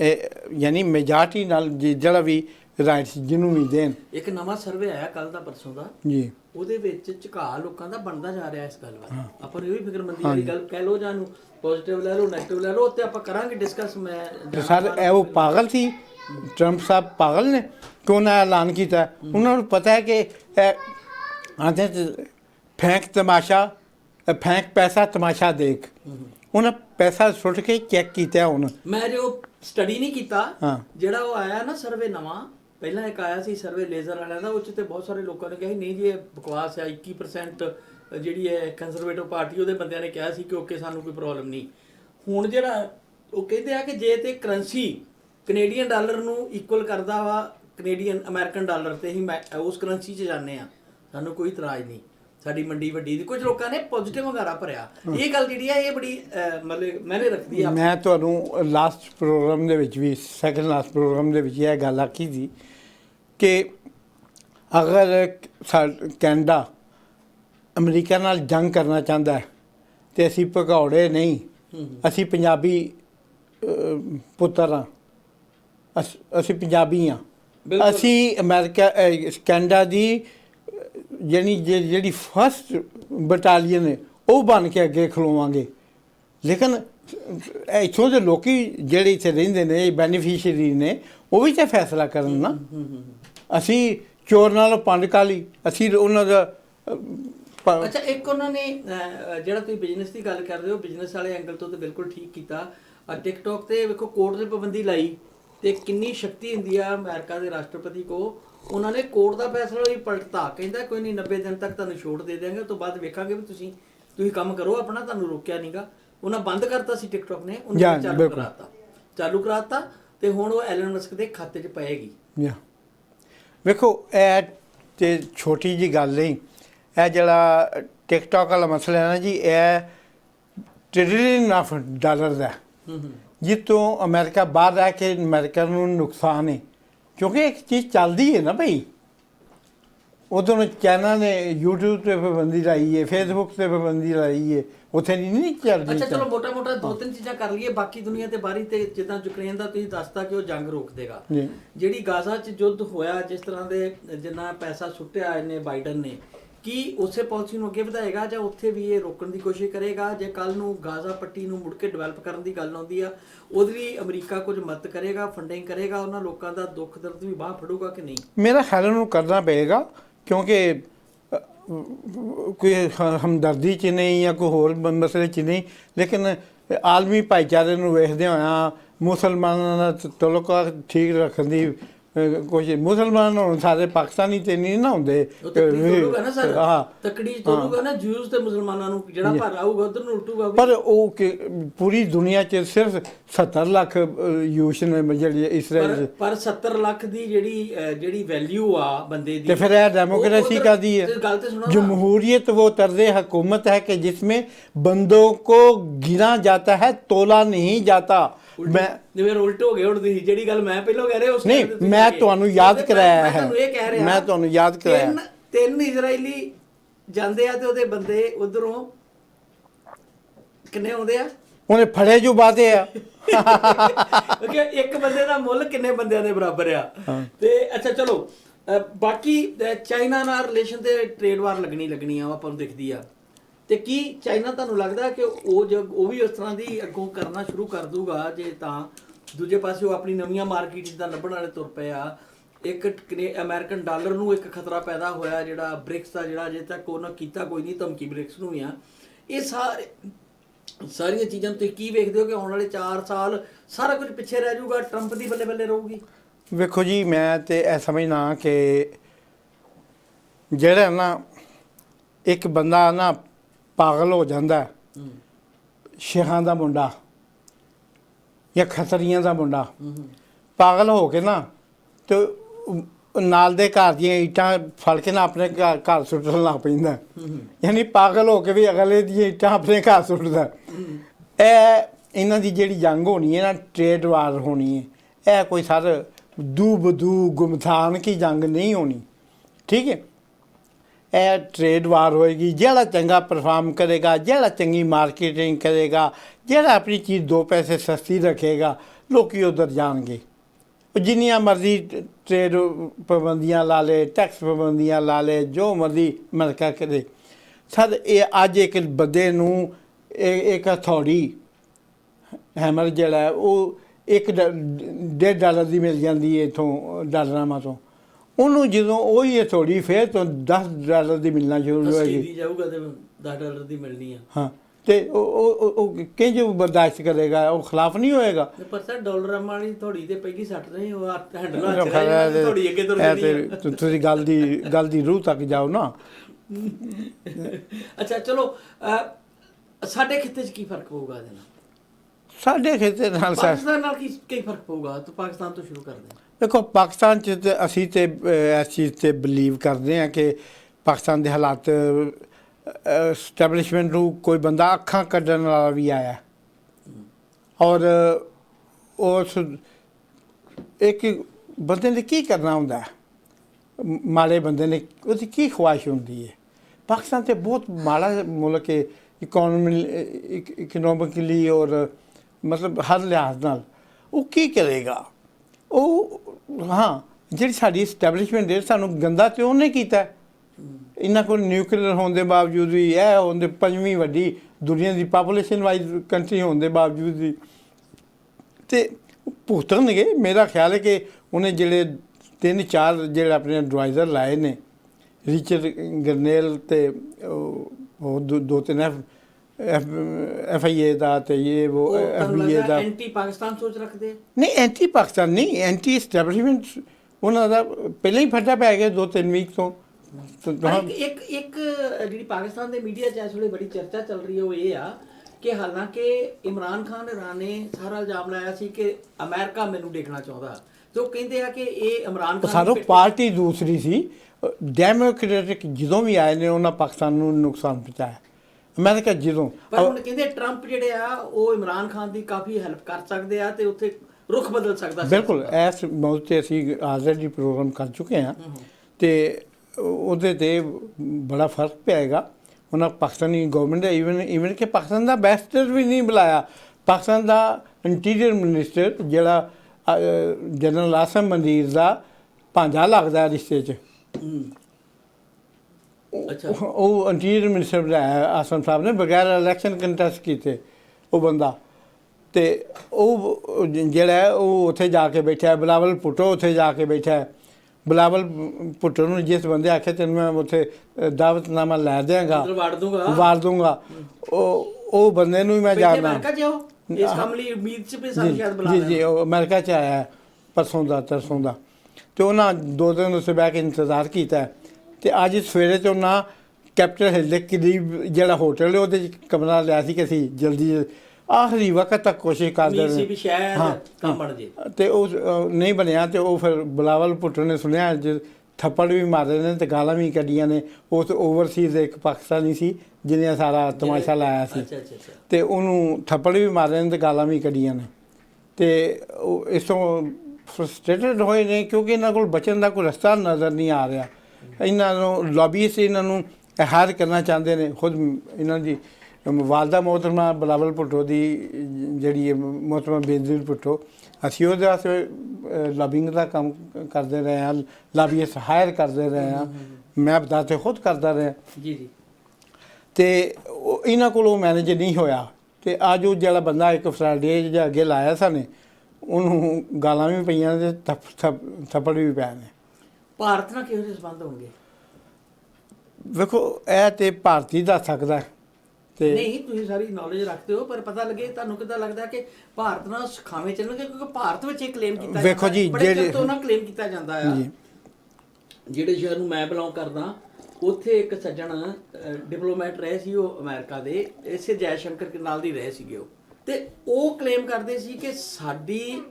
ਇਹ, ਯਾਨੀ ਮੈਜੋਰਟੀ ਨਾਲ ਜਿ- ਜਿਹੜਾ ਵੀ ਰਾਈਟਸ ਜਿਹਨੂੰ ਵੀ ਦੇਣ।
ਇੱਕ ਨਵਾਂ ਸਰਵੇ ਆਇਆ ਕੱਲ ਦਾ ਪਰਸੋਂ ਦਾ।
ਜੀ।
ਉਹਦੇ ਵਿੱਚ ਝੁਕਾਅ ਲੋਕਾਂ ਦਾ ਬਣਦਾ ਜਾ ਰਿਹਾ ਇਸ ਗੱਲ ਵੱਲ। ਆਪਾਂ ਨੂੰ ਇਹ ਵੀ ਫਿਕਰਮੰਦੀ ਵਾਲੀ ਗੱਲ ਕਹਿ ਲਓ ਜਾਂ ਨੂੰ ਪੋਜ਼ਿਟਿਵ ਲੈ ਲਓ ਨੈਗੇਟਿਵ ਲੈ ਲਓ ਉੱਤੇ ਆਪਾਂ ਕਰਾਂਗੇ ਡਿਸਕਸ ਮੈਂ
ਤੇ ਸਰ ਇਹ ਉਹ ਪਾਗਲ ਸੀ ਟਰੰਪ ਸਾਹਿਬ ਪਾਗਲ ਨੇ ਕਿ ਉਹਨਾਂ ਐਲਾਨ ਕੀਤਾ। ਉਹਨਾਂ ਨੂੰ ਪਤਾ ਹੈ ਕਿ ਆਂਦੇ ਫੈਂਕ ਤਮਾਸ਼ਾ ਫੈਂਕ ਪੈਸਾ ਤਮਾਸ਼ਾ ਦੇਖ। ਉਹਨਾਂ ਪੈਸਾ ਸੁੱਟ ਕੇ ਚੈੱਕ ਕੀਤਾ ਹੁਣ।
ਮੈਂ ਜੋ ਸਟੱਡੀ ਨਹੀਂ ਕੀਤਾ। ਜਿਹੜਾ ਉਹ ਆਇਆ ਨਾ ਸਰਵੇ ਨਵਾਂ ਪਹਿਲਾਂ ਇੱਕ ਆਇਆ ਸੀ ਸਰਵੇ ਲੇਜ਼ਰ ਵਾਲਿਆਂ ਦਾ ਉਹ 'ਚ ਤੇ ਬਹੁਤ ਸਾਰੇ ਲੋਕਾਂ ਨੇ ਕਿਹਾ ਸੀ ਨਹੀਂ ਜੀ ਇਹ ਬਕਵਾਸ ਹੈ 21% ਜਿਹੜੀ ਹੈ ਕੰਜ਼ਰਵੇਟਿਵ ਪਾਰਟੀ ਉਹਦੇ ਬੰਦਿਆਂ ਨੇ ਕਿਹਾ ਸੀ ਕਿ ਓਕੇ ਸਾਨੂੰ ਕੋਈ ਪ੍ਰੋਬਲਮ ਨਹੀਂ। ਹੁਣ ਜਿਹੜਾ ਉਹ ਕਹਿੰਦੇ ਆ ਕਿ ਜੇ ਤੇ ਕਰੰਸੀ ਕੈਨੇਡੀਅਨ ਡਾਲਰ ਨੂੰ ਇਕੁਅਲ ਕਰਦਾ ਵਾ ਕੈਨੇਡੀਅਨ ਅਮਰੀਕਨ ਡਾਲਰ ਤੇ ਹੀ ਮੈਂ ਉਸ ਕਰੰਸੀ 'ਚ ਜਾਂਦੇ ਆ ਸਾਨੂੰ ਕੋਈ ਇਤਰਾਜ਼ ਨਹੀਂ। ਸਾਡੀ ਮੰਡੀ ਵੱਡੀ ਦੀ ਕੁਝ ਲੋਕਾਂ ਨੇ ਪੋਜ਼ਿਟਿਵ ਹੰਗਾਰਾ ਭਰਿਆ। ਇਹ ਗੱਲ ਜਿਹੜੀ ਆ ਇਹ ਬੜੀ ਅਹ, ਮਤਲਬ ਮੈਨੇ ਰੱਖਦੀ ਆ।
ਮੈਂ ਤੁਹਾਨੂੰ ਲਾਸਟ ਪ੍ਰੋਗਰਾਮ ਦੇ ਵਿੱਚ ਵੀ ਸੈਕੰਡ ਲਾਸਟ ਪ੍ਰੋਗਰਾਮ ਦੇ ਵਿੱਚ ਇਹ ਗੱਲ ਆਖੀ ਸੀ ਕਿ ਅਗਰ ਕੈਨੇਡਾ ਅਮਰੀਕਾ ਨਾਲ ਜੰਗ ਕਰਨਾ ਚਾਹੁੰਦਾ ਹੈ ਤੇ ਅਸੀਂ ਭਗੌੜੇ ਨਹੀਂ ਅਸੀਂ ਪੰਜਾਬੀ ਪੁੱਤਰ ਹਾਂ। ਅਸ- ਪੰਜਾਬੀ
ਬਿਲਕੁਲ।
ਅਸੀਂ ਅਮਰੀਕਾ ਕੈਨੇਡਾ ਦੀ ਜਿਹੜੀ ਜਿਹੜੀ ਫਸਟ ਬਟਾਲੀਅਨ ਹੈ ਉਹ ਬਣ ਕੇ ਅੱਗੇ ਖਲੋਵਾਂਗੇ। ਲੇਕਿਨ ਇੱਥੋਂ ਦੇ ਲੋਕੀ ਜਿਹੜੇ ਇੱਥੇ ਰਹਿੰਦੇ ਨੇ ਬੈਨੀਫੀਸ਼ੀਅਰੀ ਨੇ ਉਹ ਵੀ ਤਾਂ ਫੈਸਲਾ ਕਰਨ ਨਾ। ਅਸੀਂ ਚੋਰ ਨਾਲ ਪੰਡ ਕਾਲੀ ਅਸੀਂ ਉਹਨਾਂ ਦਾ ਅਹ,
ਅੱਛਾ ਇੱਕ ਉਹਨਾਂ ਨੇ ਅਹ, ਜਿਹੜਾ ਤੁਸੀਂ ਬਿਜ਼ਨਸ ਦੀ ਗੱਲ ਕਰਦੇ ਹੋ ਬਿਜ਼ਨਸ ਵਾਲੇ ਐਂਗਲ ਤੋਂ ਤੇ ਬਿਲਕੁਲ ਠੀਕ ਕੀਤਾ। ਆ ਟਿਕਟੌਕ ਤੇ ਵੇਖੋ ਕੋਰਟ ਦੇ ਪਾਬੰਦੀ ਲਾਈ ਤੇ ਕਿੰਨੀ ਸ਼ਕਤੀ ਹੁੰਦੀ ਆ ਅਮਰੀਕਾ ਦੇ ਰਾਸ਼ਟਰਪਤੀ ਕੋ ਉਹਨਾਂ ਨੇ ਕੋਰਟ ਦਾ ਫੈਸਲਾ ਵੀ ਪਲਟਤਾ ਕਹਿੰਦਾ ਕੋਈ ਨਹੀਂ 90 ਦਿਨ ਤੱਕ ਤੁਹਾਨੂੰ ਛੋਟ ਦੇ ਦੇਵਾਂਗੇ ਉਸ ਤੋਂ ਬਾਅਦ ਵੇਖਾਂਗੇ ਵੀ ਤੁਸੀਂ ਤੁਸੀਂ ਕੰਮ ਕਰੋ ਆਪਣਾ ਤੁਹਾਨੂੰ ਰੋਕਿਆ ਨਹੀਂਗਾ ਉਹਨਾਂ ਬੰਦ ਕਰਤਾ ਸੀ ਟਿਕਟੌਕ ਨੇ ਉਹਨੂੰ
ਜਾਂ,
ਚਾਲੂ
ਬਿਲਕੁਲ।
ਕਰਾਤਾ। ਚਾਲੂ ਕਰਾਤਾ ਤੇ ਹੁਣ ਉਹ ਐਲਨ ਮਸਕ ਦੇ ਖਾਤੇ 'ਚ ਪਏਗੀ।
ਯਾ ਵੇਖੋ ਇਹ ਤੇ ਛੋਟੀ ਜੀ ਗੱਲ ਨਹੀਂ। ਇਹ ਜਿਹੜਾ ਟਿਕਟੌਕ ਵਾਲਾ ਮਸਲਾ ਹੈ ਨਾ ਜੀ ਇਹ ਟ੍ਰਿਲੀਅਨ ਆਫ ਡਾਲਰ ਦਾ ਜਿੱਤੋਂ ਅਮਰੀਕਾ ਬਾਹਰ ਰਹਿ ਕੇ ਅਮਰੀਕਾ ਨੂੰ ਨੁਕਸਾਨ ਹੈ। ਕਿਉਂਕਿ ਇੱਕ ਚੀਜ਼ ਚੱਲਦੀ ਹੈ ਨਾ ਭਾਈ ਉਦੋਂ ਚਾਈਨਾ ਨੇ YouTube ਤੇ ਪਾਬੰਦੀ ਲਾਈ ਹੈ Facebook ਤੇ ਪਾਬੰਦੀ ਲਾਈ ਹੈ। ਉੱਥੇ ਨਹੀਂ ਨਹੀਂ ਚੱਲਦੀ
ਅੱਛਾ ਚਲੋ ਮੋਟਾ ਮੋਟਾ ਦੋ ਤਿੰਨ ਚੀਜ਼ਾਂ ਕਰ ਲਈਏ ਬਾਕੀ ਦੁਨੀਆ ਤੇ ਬਾਰੀ ਤੇ ਜਿੱਦਾਂ ਯੂਕਰੇਨ ਦਾ ਤੁਸੀਂ ਦੱਸਤਾ ਕਿ ਉਹ ਜੰਗ ਰੋਕ ਦੇਗਾ। ਜਿਹੜੀ ਗਾਜ਼ਾ 'ਚ ਯੁੱਧ ਹੋਇਆ ਜਿਸ ਤਰ੍ਹਾਂ ਦੇ ਜਿੰਨਾ ਪੈਸਾ ਸੁੱਟਿਆ ਇਹਨੇ ਬਾਈਡਨ ਨੇ ਕੀ ਉਸੇ ਪਾਲਿਸੀ ਨੂੰ ਅੱਗੇ ਵਧਾਏਗਾ ਜਾਂ ਉੱਥੇ ਵੀ ਇਹ ਰੋਕਣ ਦੀ ਕੋਸ਼ਿਸ਼ ਕਰੇਗਾ? ਜੇ ਕੱਲ ਨੂੰ ਗਾਜ਼ਾ ਪੱਟੀ ਨੂੰ ਮੁੜ ਕੇ ਡਿਵੈਲਪ ਕਰਨ ਦੀ ਗੱਲ ਆਉਂਦੀ ਆ ਉਹਦੇ ਲਈ ਅਮਰੀਕਾ ਕੁਝ ਮਦਦ ਕਰੇਗਾ ਫੰਡਿੰਗ ਕਰੇਗਾ ਉਹਨਾਂ ਲੋਕਾਂ ਦਾ ਦੁੱਖ ਦਰਦ ਵੀ ਬਾਹ ਫੜੂਗਾ ਕਿ ਨਹੀਂ?
ਮੇਰਾ ਖਿਆਲ ਉਹਨੂੰ ਕਰਨਾ ਪਏਗਾ ਕਿਉਂਕਿ ਕੋਈ ਹ- ਹਮਦਰਦੀ ਚ ਨਹੀਂ ਜਾਂ ਕੋਈ ਹੋਰ ਮਸਲੇ ਚ ਨਹੀਂ, ਲੇਕਿਨ ਆਲਮੀ ਭਾਈਚਾਰੇ ਨੂੰ ਵੇਖਦੇ ਹੋਇਆ ਮੁਸਲਮਾਨਾਂ ਦਾ ਤ- ਠੀਕ ਰੱਖਣ ਦੀ ਕੁਝ ਮੁਸਲਮਾਨ ਹੋਣ ਸਾਰੇ ਪਾਕਿਸਤਾਨੀ ਤੇ ਨਹੀਂ ਨਾ ਹੁੰਦੇ
ਉਹ ਤਕੜੀ ਤੋਲੂਗਾ ਨਾ ਸਰ
ਹਾਂ
ਤਕੜੀ ਤੋਲੂਗਾ ਨਾ ਜੂਸ ਤੇ ਮੁਸਲਮਾਨਾਂ ਨੂੰ ਜਿਹੜਾ ਭਰ ਆਊਗਾ ਉਧਰ ਨੂੰ ਉਲਟੂਗਾ ਉਹ ਵੀ।
ਪਰ ਉਹ ਕਿ ਪੂਰੀ ਦੁਨੀਆ 'ਚ ਸਿਰਫ 70 ਲੱਖ ਯੂਸ਼ ਨੇ ਜਿਹੜੀ ਇਸਰਾਇਲ
ਪਰ
'ਚ
ਪਰ 70 ਲੱਖ ਦੀ ਜਿਹੜੀ ਅਹ, ਜਿਹੜੀ ਵੈਲਿਊ ਆ ਬੰਦੇ ਦੀ
तो फिर यह डेमोक्रेसी
ਉਹ-
का दी
ਤੇ ਗੱਲ ਤੇ
है
ਸੁਣੋ ਨਾ।
जमहूरियत वो तर्ज हुकूमत है कि जिसमें बंदों को गिना जाता है तोला नहीं जाता ਮੈਂ
ਜਿਵੇਂ ਉਲਟ ਹੋ ਗਏ ਹੁਣ ਤੁਸੀਂ ਜਿਹੜੀ ਗੱਲ ਮੈਂ ਪਹਿਲਾਂ ਕਹਿ ਰਹੇ ਉਸ
ਨਹੀਂ ਮੈਂ ਤੁਹਾਨੂੰ ਯਾਦ ਕਰਾਇਆ ਹੈ। ਮੈਂ ਤੁਹਾਨੂੰ ਯਾਦ ਕਰਾਇਆ
ਤਿੰਨ ਇਜ਼ਰਾਈਲੀ ਜਾਂਦੇ ਆ ਤੇ ਉਹਦੇ ਬੰਦੇ ਉਧਰੋਂ ਕਿੰਨੇ ਆਉਂਦੇ ਆ?
ਉਹਨੇ ਫੜੇ ਜੂ ਬਾਤੇ ਆ।
ਕਿ ਇੱਕ ਬੰਦੇ ਦਾ ਮੁੱਲ ਕਿੰਨੇ ਬੰਦਿਆਂ ਦੇ ਬਰਾਬਰ ਆ। ਤੇ ਅੱਛਾ ਚਲੋ ਬਾਕੀ ਚਾਈਨਾ ਨਾਲ ਰਿਲੇਸ਼ਨ ਤੇ ਟ੍ਰੇਡ ਵਾਰ ਲੱਗਣੀ ਲੱਗਣੀ ਆ ਆਪਾਂ ਨੂੰ ਦਿਖਦੀ ਆ। ਤੇ ਕੀ ਚਾਈਨਾ ਤੁਹਾਨੂੰ ਲੱਗਦਾ ਕਿ ਉਹ ਜਗ, ਉਹ ਵੀ ਉਸ ਤਰ੍ਹਾਂ ਦੀ ਅੱਗੋਂ ਕਰਨਾ ਸ਼ੁਰੂ ਕਰ ਦੂਗਾ ਜੇ ਤਾਂ ਦੂਜੇ ਪਾਸੇ ਉਹ ਆਪਣੀ ਨਵੀਆਂ ਮਾਰਕੀਟ ਜਿੱਦਾਂ ਲੱਭਣ ਵਾਲੇ ਤੁਰ ਪਏ ਆ। ਇੱਕ ਕਨੇ- ਅਮਰੀਕਨ ਡਾਲਰ ਨੂੰ ਇੱਕ ਖਤਰਾ ਪੈਦਾ ਹੋਇਆ, ਜਿਹੜਾ ਬ੍ਰਿਕਸ ਦਾ, ਜਿਹੜਾ ਅਜੇ ਤੱਕ ਉਹਨਾਂ ਕੀਤਾ ਕੋਈ ਨਹੀਂ, ਧਮਕੀ ਬ੍ਰਿਕਸ ਨੂੰ ਹੀ ਆ। ਇਹ ਸਾਰੇ ਸਾਰੀਆਂ ਚੀਜ਼ਾਂ ਤੁਸੀਂ ਕੀ ਵੇਖਦੇ ਹੋ ਕਿ ਆਉਣ ਵਾਲੇ 4 ਸਾਲ ਸਾਰਾ ਕੁਝ ਪਿੱਛੇ ਰਹਿ ਜਾਊਗਾ, ਟਰੰਪ ਦੀ ਬੱਲੇ ਬੱਲੇ ਰਹੂਗੀ?
ਵੇਖੋ ਜੀ, ਮੈਂ ਤੇ ਇਹ ਸਮਝਣਾ ਕਿ ਜਿਹੜਾ ਨਾ ਇੱਕ ਬੰਦਾ ਨਾ ਪਾਗਲ ਹੋ ਜਾਂਦਾ ਹੈ, ਸ਼ੇਖਾਂ ਦਾ ਮੁੰਡਾ ਜਾਂ ਖਤਰੀਆਂ ਦਾ ਮੁੰਡਾ ਪਾਗਲ ਹੋ ਕੇ ਨਾ ਤੇ ਨਾਲ ਦੇ ਘਰ ਦੀਆਂ ਇੱਟਾਂ ਫੜ ਕੇ ਨਾ ਆਪਣੇ ਘਰ ਘਰ ਸੁੱਟਣ ਲੱਗ ਪੈਂਦਾ ਯਾਨੀ ਪਾਗਲ ਹੋ ਕੇ ਵੀ ਅਗਲੇ ਦੀਆਂ ਇੱਟਾਂ ਆਪਣੇ ਘਰ ਸੁੱਟਦਾ ਇਹ ਇਹਨਾਂ ਦੀ ਜਿਹੜੀ ਜੰਗ ਹੋਣੀ ਹੈ ਨਾ ਟ੍ਰੇਡ ਵਾਰ ਹੋਣੀ ਹੈ। ਇਹ ਕੋਈ ਸਰ ਦੂ ਬਦੂ ਗੁਮਥਾਨ ਕੀ ਜੰਗ ਨਹੀਂ ਹੋਣੀ। ਠੀਕ ਹੈ? ਇਹ ਟ੍ਰੇਡ ਵਾਰ ਹੋਏਗੀ, ਜਿਹੜਾ ਚੰਗਾ ਪਰਫਾਰਮ ਕਰੇਗਾ, ਜਿਹੜਾ ਚੰਗੀ ਮਾਰਕੀਟਿੰਗ ਕਰੇਗਾ, ਜਿਹੜਾ ਆਪਣੀ ਚੀਜ਼ ਦੋ ਪੈਸੇ ਸਸਤੀ ਰੱਖੇਗਾ, ਲੋਕੀ ਉਧਰ ਜਾਣਗੇ। ਜਿੰਨੀਆਂ ਮਰਜ਼ੀ ਟ੍ਰੇਡ ਪਾਬੰਦੀਆਂ ਲਾ ਲੇ ਟੈਕਸ ਪਾਬੰਦੀਆਂ ਲਾ ਲੇ, ਜੋ ਮਰਜ਼ੀ ਮਲਕਾ ਕਰੇ। ਸਰ, ਇਹ ਅੱਜ ਇੱਕ ਬੰਦੇ ਨੂੰ ਇਹ- ਇੱਕ ਹਥੌੜੀ ਹੈਮਰ ਜਿਹੜਾ ਉਹ ਇੱਕ ਡੇਢ ਡਾਲਰ ਦੀ ਮਿਲ ਜਾਂਦੀ ਹੈ ਇਥੋਂ, ਡਾਲਰਾਂ ਤੋਂ। ਉਹਨੂੰ ਜਦੋਂ ਉਹ ਹੀ ਹਥੌੜੀ ਫੇਰ ਤੋਂ 10 ਡਾਲਰ ਦੀ ਮਿਲਣਾ ਸ਼ੁਰੂ ਹੋਏਗੀ।
ਦੀ ਜਾਊਗਾ ਤੇ 10 ਡਾਲਰ ਦੀ ਮਿਲਣੀ ਆ।
ਹਾਂ ਤੇ ਉਹ ਉਹ- ਕਿੰਜ ਬਰਦਾਸ਼ਤ ਕਰੇਗਾ? ਉਹ ਖਿਲਾਫ ਨਹੀਂ ਹੋਏਗਾ?
ਪਰ ਸਰ ਡਾਲਰ ਵਾਲੀ ਥੋੜੀ ਤੇ ਪੈਗੀ ਸੱਟ ਨਹੀਂ ਉਹ ਹੈਂਡਲ ਥੋੜੀ ਅੱਗੇ ਤੁਰ।
ਤੁ- ਤੁਸੀਂ ਗੱਲ ਦੀ ਗੱਲ ਦੀ ਰੂਹ ਤੱਕ ਜਾਓ ਨਾ।
ਅੱਛਾ ਚਲੋ ਸਾਡੇ ਖਿੱਤੇ 'ਚ ਕੀ ਫ਼ਰਕ ਪਊਗਾ ਇਹਦੇ ਨਾਲ?
ਸਾਡੇ ਖੇਤੇ ਨਾਲ ਸਰ
ਪਾਕਿਸਤਾਨ ਨਾਲ ਕੀ ਕੀ ਫ਼ਰਕ ਪਊਗਾ? ਤਾਂ ਪਾਕਿਸਤਾਨ ਤੋਂ ਸ਼ੁਰੂ ਕਰਦੇ ਹਾਂ
ਦੇਖੋ ਪਾਕਿਸਤਾਨ ਚ ਤੇ ਅਸੀਂ ਤੇ ਅਹ, ਇਸ ਚੀਜ਼ ਤੇ ਬਲੀਵ ਕਰਦੇ ਹਾਂ ਕਿ ਪਾਕਿਸਤਾਨ ਦੇ ਹਾਲਾਤ ਸਟੈਬਲਿਸ਼ਮੈਂਟ ਨੂੰ ਕੋਈ ਬੰਦਾ ਅੱਖਾਂ ਕੱਢਣ ਵਾਲਾ ਵੀ ਆਇਆ। ਔਰ ਉਸ ਇੱਕ ਬੰਦੇ ਨੇ ਕੀ ਕਰਨਾ ਹੁੰਦਾ? ਹੈ? ਮ- ਮਾੜੇ ਬੰਦੇ ਨੇ ਉਹਦੀ ਕੀ ਖੁਆਇਸ਼ ਹੁੰਦੀ ਹੈ? ਪਾਕਿਸਤਾਨ ਤੇ ਬਹੁਤ ਮਾੜਾ ਮੁਲਕ ਹੈ ਇਕਨੋਮੀ ਇਕਨੋਮਿਕਲੀ ਔਰ ਮਤਲਬ ਹਰ ਲਿਹਾਜ਼ ਨਾਲ। ਉਹ ਕੀ ਕਰੇਗਾ? ਉਹ ਹਾਂ, ਜਿਹੜੀ ਸਾਡੀ ਸਟੈਬਲਿਸ਼ਮੈਂਟ ਹੈ ਸਾਨੂੰ ਗੰਦਾ ਤੇ ਉਹਨੇ ਕੀਤਾ। ਇਹਨਾਂ ਕੋਲ ਨਿਊਕਲੀਅਰ ਹੋਣ ਦੇ ਬਾਵਜੂਦ ਵੀ ਇਹ ਹੋਣ ਦੇ ਪੰਜਵੀਂ ਵੱਡੀ ਦੁਨੀਆ ਦੀ ਪਾਪੂਲੇਸ਼ਨ ਵਾਈਜ਼ ਕੰਟਰੀ ਹੋਣ ਦੇ ਬਾਵਜੂਦ ਵੀ। ਤੇ ਭੁਗਤਣਗੇ ਮੇਰਾ ਖਿਆਲ ਹੈ ਕਿ ਉਹਨੇ ਜਿਹੜੇ ਤਿੰਨ ਚਾਰ ਜਿਹੜੇ ਆਪਣੇ ਐਡਵਾਈਜ਼ਰ ਲਾਏ ਨੇ, ਰਿਚਰਡ ਗਰਨੇਲ ਤੇ ਉਹ ਦੋ ਦੋ ਤਿੰਨ ਐਫ ਆਈ ਏ ਦਾ ਤੇ ਇਹ ਉਹ ਐਫ ਬੀ ਏ ਦਾ।
ਐਂਟੀ ਪਾਕਿਸਤਾਨ ਸੋਚ ਰੱਖਦੇ?
ਨਹੀਂ ਐਂਟੀ ਪਾਕਿਸਤਾਨ ਨਹੀਂ ਐਂਟੀ ਸਟੈਬਲਿਸ਼ਮੈਂਟ ਉਹਨਾਂ ਦਾ ਪਹਿਲਾਂ ਹੀ ਫੱਟਾ ਪੈ ਗਿਆ ਦੋ ਤਿੰਨ ਵੀਕ ਤੋਂ।
ਇੱਕ ਇੱਕ ਜਿਹੜੀ ਪਾਕਿਸਤਾਨ ਦੇ ਮੀਡੀਆ 'ਚ ਇਸ ਵੇਲੇ ਬੜੀ ਚਰਚਾ ਚੱਲ ਰਹੀ ਹੈ ਉਹ ਇਹ ਆ ਕਿ ਹਾਲਾਂਕਿ ਇਮਰਾਨ ਖਾਨ ਨੇ ਸਾਰਾ ਇਲਜ਼ਾਮ ਲਾਇਆ ਸੀ ਕਿ ਅਮਰੀਕਾ ਮੈਨੂੰ ਦੇਖਣਾ ਚਾਹੁੰਦਾ। ਤੇ ਉਹ ਕਹਿੰਦੇ ਆ ਕਿ ਇਹ ਇਮਰਾਨ ਖਾਨ ਪਿੱਠ-
ਪਾਰਟੀ ਦੂਸਰੀ ਸੀ। ਡੈਮੋਕ੍ਰੈਟਿਕ ਜਦੋਂ ਵੀ ਆਏ ਨੇ ਉਹਨਾਂ ਪਾਕਿਸਤਾਨ ਨੂੰ ਨੁਕਸਾਨ ਪਹੁੰਚਾਇਆ। ਅਮਰੀਕਾ ਜਦੋਂ
ਪਰ ਹੁਣ ਕਹਿੰਦੇ ਟਰੰਪ ਜਿਹੜੇ ਆ ਉਹ ਇਮਰਾਨ ਖਾਨ ਦੀ ਕਾਫੀ ਹੈਲਪ ਕਰ ਸਕਦੇ ਆ ਤੇ ਉੱਥੇ ਰੁਖ ਬਦਲ ਸਕਦਾ ਸੀ।
ਬਿਲਕੁਲ ਇਸ ਮੌਤ ਤੇ ਅਸੀਂ ਆਲਰੇਡੀ ਪ੍ਰੋਗਰਾਮ ਕਰ ਚੁੱਕੇ ਹਾਂ ਤੇ ਉਹਦੇ ਤੇ ਬੜਾ ਫ਼ਰਕ ਪਿਆਏਗਾ ਉਹਨਾਂ ਪਾਕਿਸਤਾਨੀ ਗਵਰਨਮੈਂਟ ਨੇ ਇਵਨ ਇਵਨ ਕਿ ਪਾਕਿਸਤਾਨ ਦਾ ਬੈਸਟਰ ਵੀ ਨਹੀਂ ਬੁਲਾਇਆ ਪਾਕਿਸਤਾਨ ਦਾ ਇੰਟੀਰੀਅਰ ਮਿਨਿਸਟਰ ਜਿਹੜਾ ਜਨਰਲ ਆਸਮ ਮੰਦੀਰ ਦਾ ਭਾਂਜਾ ਲੱਗਦਾ ਰਿਸ਼ਤੇ 'ਚ।
ਅੱਛਾ।
ਉਹ- ਇੰਟੀਰੀਅਰ ਮਿਨਿਸਟਰ ਬਣਾਇਆ ਆਸਮ ਸਾਹਿਬ ਨੇ ਬਗੈਰ ਇਲੈਕਸ਼ਨ ਕੰਟੈਸਟ ਕੀਤੇ ਉਹ ਬੰਦਾ। ਤੇ ਉਹ ਜਿਹੜਾ ਹੈ, ਉਹ ਉੱਥੇ ਜਾ ਕੇ ਬੈਠਾ ਹੈ, ਬਿਲਾਵਲ ਭੁੱਟੋ ਉੱਥੇ ਜਾ ਕੇ ਬੈਠਾ ਹੈ। ਬਿਲਾਵਲ ਭੁੱਟੋ ਨੂੰ ਜਿਸ ਬੰਦੇ ਆਖਿਆ ਤੈਨੂੰ ਮੈਂ ਉੱਥੇ ਦਾਵਤਨਾਮਾ ਲੈ
ਅੰਦਰ ਵਾੜ ਦੂੰਗਾ।
ਵਾਰ ਦੂੰਗਾ। ਉਹ ਉਹ ਬੰਦੇ ਨੂੰ ਵੀ ਮੈਂ
ਬੈਠੇ
ਜਾਣਦਾ।
ਇਸ ਕੰਮ ਲਈ ਉਮੀਦ ਚ ਵੀ ਸਾਨੂੰ ਸ਼ਾਇਦ ਬੁਲਾ
ਜੀ। ਜੀ ਉਹ ਅਮਰੀਕਾ ਚ ਆਇਆ ਹੈ, ਪਰਸੋਂ ਦਾ ਤਰਸੋਂ ਦਾ। ਤੇ ਉਹਨਾਂ ਦੋ ਦਿਨ ਉੱਥੇ ਬਹਿ ਕੇ ਇੰਤਜ਼ਾਰ ਕੀਤਾ ਹੈ। ਤੇ ਅੱਜ ਸਵੇਰੇ ਤੇ ਉਹਨਾਂ ਕੈਪੀਟਲ ਹਿੱਲ ਦੇ ਕਰੀਬ ਜਿਹੜਾ ਹੋਟਲ ਹੈ ਉਹਦੇ ਚ ਕਮਰਾ ਲਿਆ ਸੀ ਕਿ ਅਸੀਂ ਜਲਦੀ ਆਖਰੀ ਵਕਤ ਤੱਕ ਕੋਸ਼ਿਸ਼ ਕਰਦੇ
ਸੀ
ਰਹੇ
ਵੀ ਸ਼ਾਇਦ
ਹਾਂ,
ਕੰਮ ਬਣ ਜੇ।
ਤੇ ਉਹ ਨਹੀਂ ਬਣਿਆ ਤੇ ਉਹ ਫਿਰ ਬਲਾਵਲ ਭੁੱਟੋ ਨੇ ਸੁਣਿਆ ਅੱਜ ਥੱਪੜ ਵੀ ਮਾਰੇ ਨੇ ਤੇ ਗਾਲਾਂ ਵੀ ਕੱਢੀਆਂ ਨੇ। ਉਸ ਓਵਰਸੀਜ਼ ਇੱਕ ਪਾਕਿਸਤਾਨੀ ਸੀ ਜਿਹਨੇ ਸਾਰਾ ਤਮਾਸ਼ਾ ਲਾਇਆ ਸੀ। ਤੇ ਉਹਨੂੰ ਥੱਪੜ ਵੀ ਮਾਰੇ ਨੇ ਤੇ ਗਾਲਾਂ ਵੀ ਕੱਢੀਆਂ ਨੇ। ਤੇ ਉਹ ਇਸ ਤੋਂ ਫਰਸਟ੍ਰੇਟਡ ਹੋਏ ਨੇ ਕਿਉਂਕਿ ਇਹਨਾਂ ਕੋਲ ਬਚਣ ਦਾ ਕੋਈ ਰਸਤਾ ਨਜ਼ਰ ਨਹੀਂ ਆ ਰਿਹਾ। ਇਹਨਾਂ ਨੂੰ ਲੌਬੀਇਸਟ ਇਹਨਾਂ ਨੂੰ ਹਾਇਰ ਕਰਨਾ ਚਾਹੁੰਦੇ ਨੇ। ਖੁਦ ਇਹਨਾਂ ਦੀ ਵਾਲਦਾ ਮੋਹਤਰਮਾ ਬਲਾਵਲ ਭੁੱਟੋ ਦੀ ਜਿਹੜੀ ਹੈ ਮੋਹਤਰਮਾ ਬੇਨਜ਼ੀਰ ਭੁੱਟੋ ਅਸੀਂ ਉਹਦੇ ਵਾਸਤੇ ਲੌਬਿੰਗ ਦਾ ਕੰਮ ਕਰਦੇ ਰਹੇ ਹਾਂ ਲੌਬੀਇਸਟ ਹਾਇਰ ਕਰਦੇ ਰਹੇ ਹਾਂ। ਮੈਂ ਬਤਾ ਤੇ ਖੁਦ ਕਰਦਾ ਰਿਹਾ।
ਜੀ ਜੀ।
ਤੇ ਇਹਨਾਂ ਕੋਲੋਂ ਮੈਨੇਜ ਨਹੀਂ ਹੋਇਆ। ਤੇ ਅੱਜ ਉਹ ਜਿਹੜਾ ਬੰਦਾ ਇੱਕ ਫਰਾਈਡੇ ਜਿਹੜਾ ਅੱਗੇ ਲਾਇਆ ਸਾਨੇ ਉਹਨੂੰ ਗਾਲਾਂ ਵੀ ਪਈਆਂ ਤੇ ਥੱਪ- ਥੱਪ- ਥੱਪੜ ਵੀ ਪਏ ਨੇ
ਭਾਰਤ ਨਾਲ ਕਿਹੋ ਜਿਹੇ ਸੰਬੰਧ ਹੋਣਗੇ?
ਵੇਖੋ ਇਹ ਤੇ ਭਾਰਤੀ ਦੱਸ ਸਕਦਾ ਹੈ। ਤੇ
ਨਹੀਂ ਤੁਸੀਂ ਸਾਰੀ ਨੌਲੇਜ ਰੱਖਦੇ ਹੋ ਪਰ ਪਤਾ ਲੱਗੇ ਤੁਹਾਨੂੰ ਕਿੱਦਾਂ ਲੱਗਦਾ ਕਿ ਭਾਰਤ ਨਾਲ ਸੁਖਾਵੇਂ ਚੱਲਣਗੇ? ਕਿਉਂਕਿ ਭਾਰਤ ਵਿੱਚ ਇਹ ਕਲੇਮ ਕੀਤਾ
ਵੇਖੋ
ਜਾਂਦਾ
ਜੀ, ਜਿਹੜੇ-
ਤੋਂ ਨਾ ਕਲੇਮ ਕੀਤਾ ਜਾਂਦਾ ਆ
ਜੀ।
ਜਿਹੜੇ ਸ਼ਹਿਰ ਨੂੰ ਮੈਂ ਬਿਲੋਂਗ ਕਰਦਾ ਉੱਥੇ ਇੱਕ ਸੱਜਣ ਡਿਪਲੋਮੈਟ ਰਹੇ ਸੀ ਉਹ ਅਮਰੀਕਾ ਦੇ ਇਸੇ ਜੈ ਸ਼ੰਕਰ ਦੇ ਨਾਲ ਦੀ ਰਹੇ ਸੀਗੇ ਉਹ। ਤੇ ਉਹ ਕਲੇਮ ਕਰਦੇ ਸੀ ਕਿ ਸਾਡੀ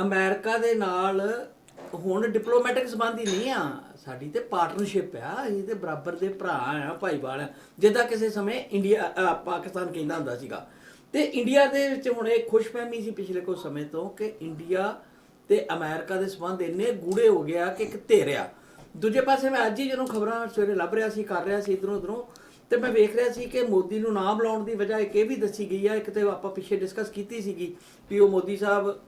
ਅਮਰੀਕਾ ਦੇ ਨਾਲ ਹੁਣ ਡਿਪਲੋਮੈਟਿਕ ਸੰਬੰਧ ਹੀ ਨਹੀਂ ਆ। ਸਾਡੀ ਤੇ ਪਾਰਟਨਰਸ਼ਿਪ ਆ। ਅਸੀਂ ਤੇ ਬਰਾਬਰ ਦੇ ਭਰਾ ਆ ਭਾਈਵਾਲ ਆ। ਜਿੱਦਾਂ ਕਿਸੇ ਸਮੇਂ ਇੰਡੀਆ ਅ, ਪਾਕਿਸਤਾਨ ਕਹਿੰਦਾ ਹੁੰਦਾ ਸੀਗਾ। ਤੇ ਇੰਡੀਆ ਦੇ ਵਿੱਚ ਹੁਣ ਇਹ ਖੁਸ਼ਫਹਿਮੀ ਸੀ ਪਿਛਲੇ ਕੁਝ ਸਮੇਂ ਤੋਂ ਕਿ ਇੰਡੀਆ ਤੇ ਅਮਰੀਕਾ ਦੇ ਸੰਬੰਧ ਇੰਨੇ ਗੂੜੇ ਹੋ ਗਿਆ ਕਿ ਇੱਕ ਧੇਰਿਆ ਦੂਜੇ ਪਾਸੇ ਮੈਂ ਅੱਜ ਹੀ ਜਦੋਂ ਖਬਰਾਂ ਸਵੇਰੇ ਲੱਭ ਰਿਹਾ ਸੀ ਕਰ ਰਿਹਾ ਸੀ ਇਧਰੋਂ ਉਧਰੋਂ ਤੇ ਮੈਂ ਵੇਖ ਰਿਹਾ ਸੀ ਕਿ ਮੋਦੀ ਨੂੰ ਨਾਮ ਲਾਉਣ ਦੀ ਵਜ੍ਹਾ ਇੱਕ ਇਹ ਵੀ ਦੱਸੀ ਗਈ ਆ। ਇੱਕ ਤੇ ਆਪਾਂ ਪਿੱਛੇ ਡਿਸਕਸ ਕੀਤੀ ਸੀਗੀ ਵੀ ਉਹ ਮੋਦੀ ਸਾਹਿਬ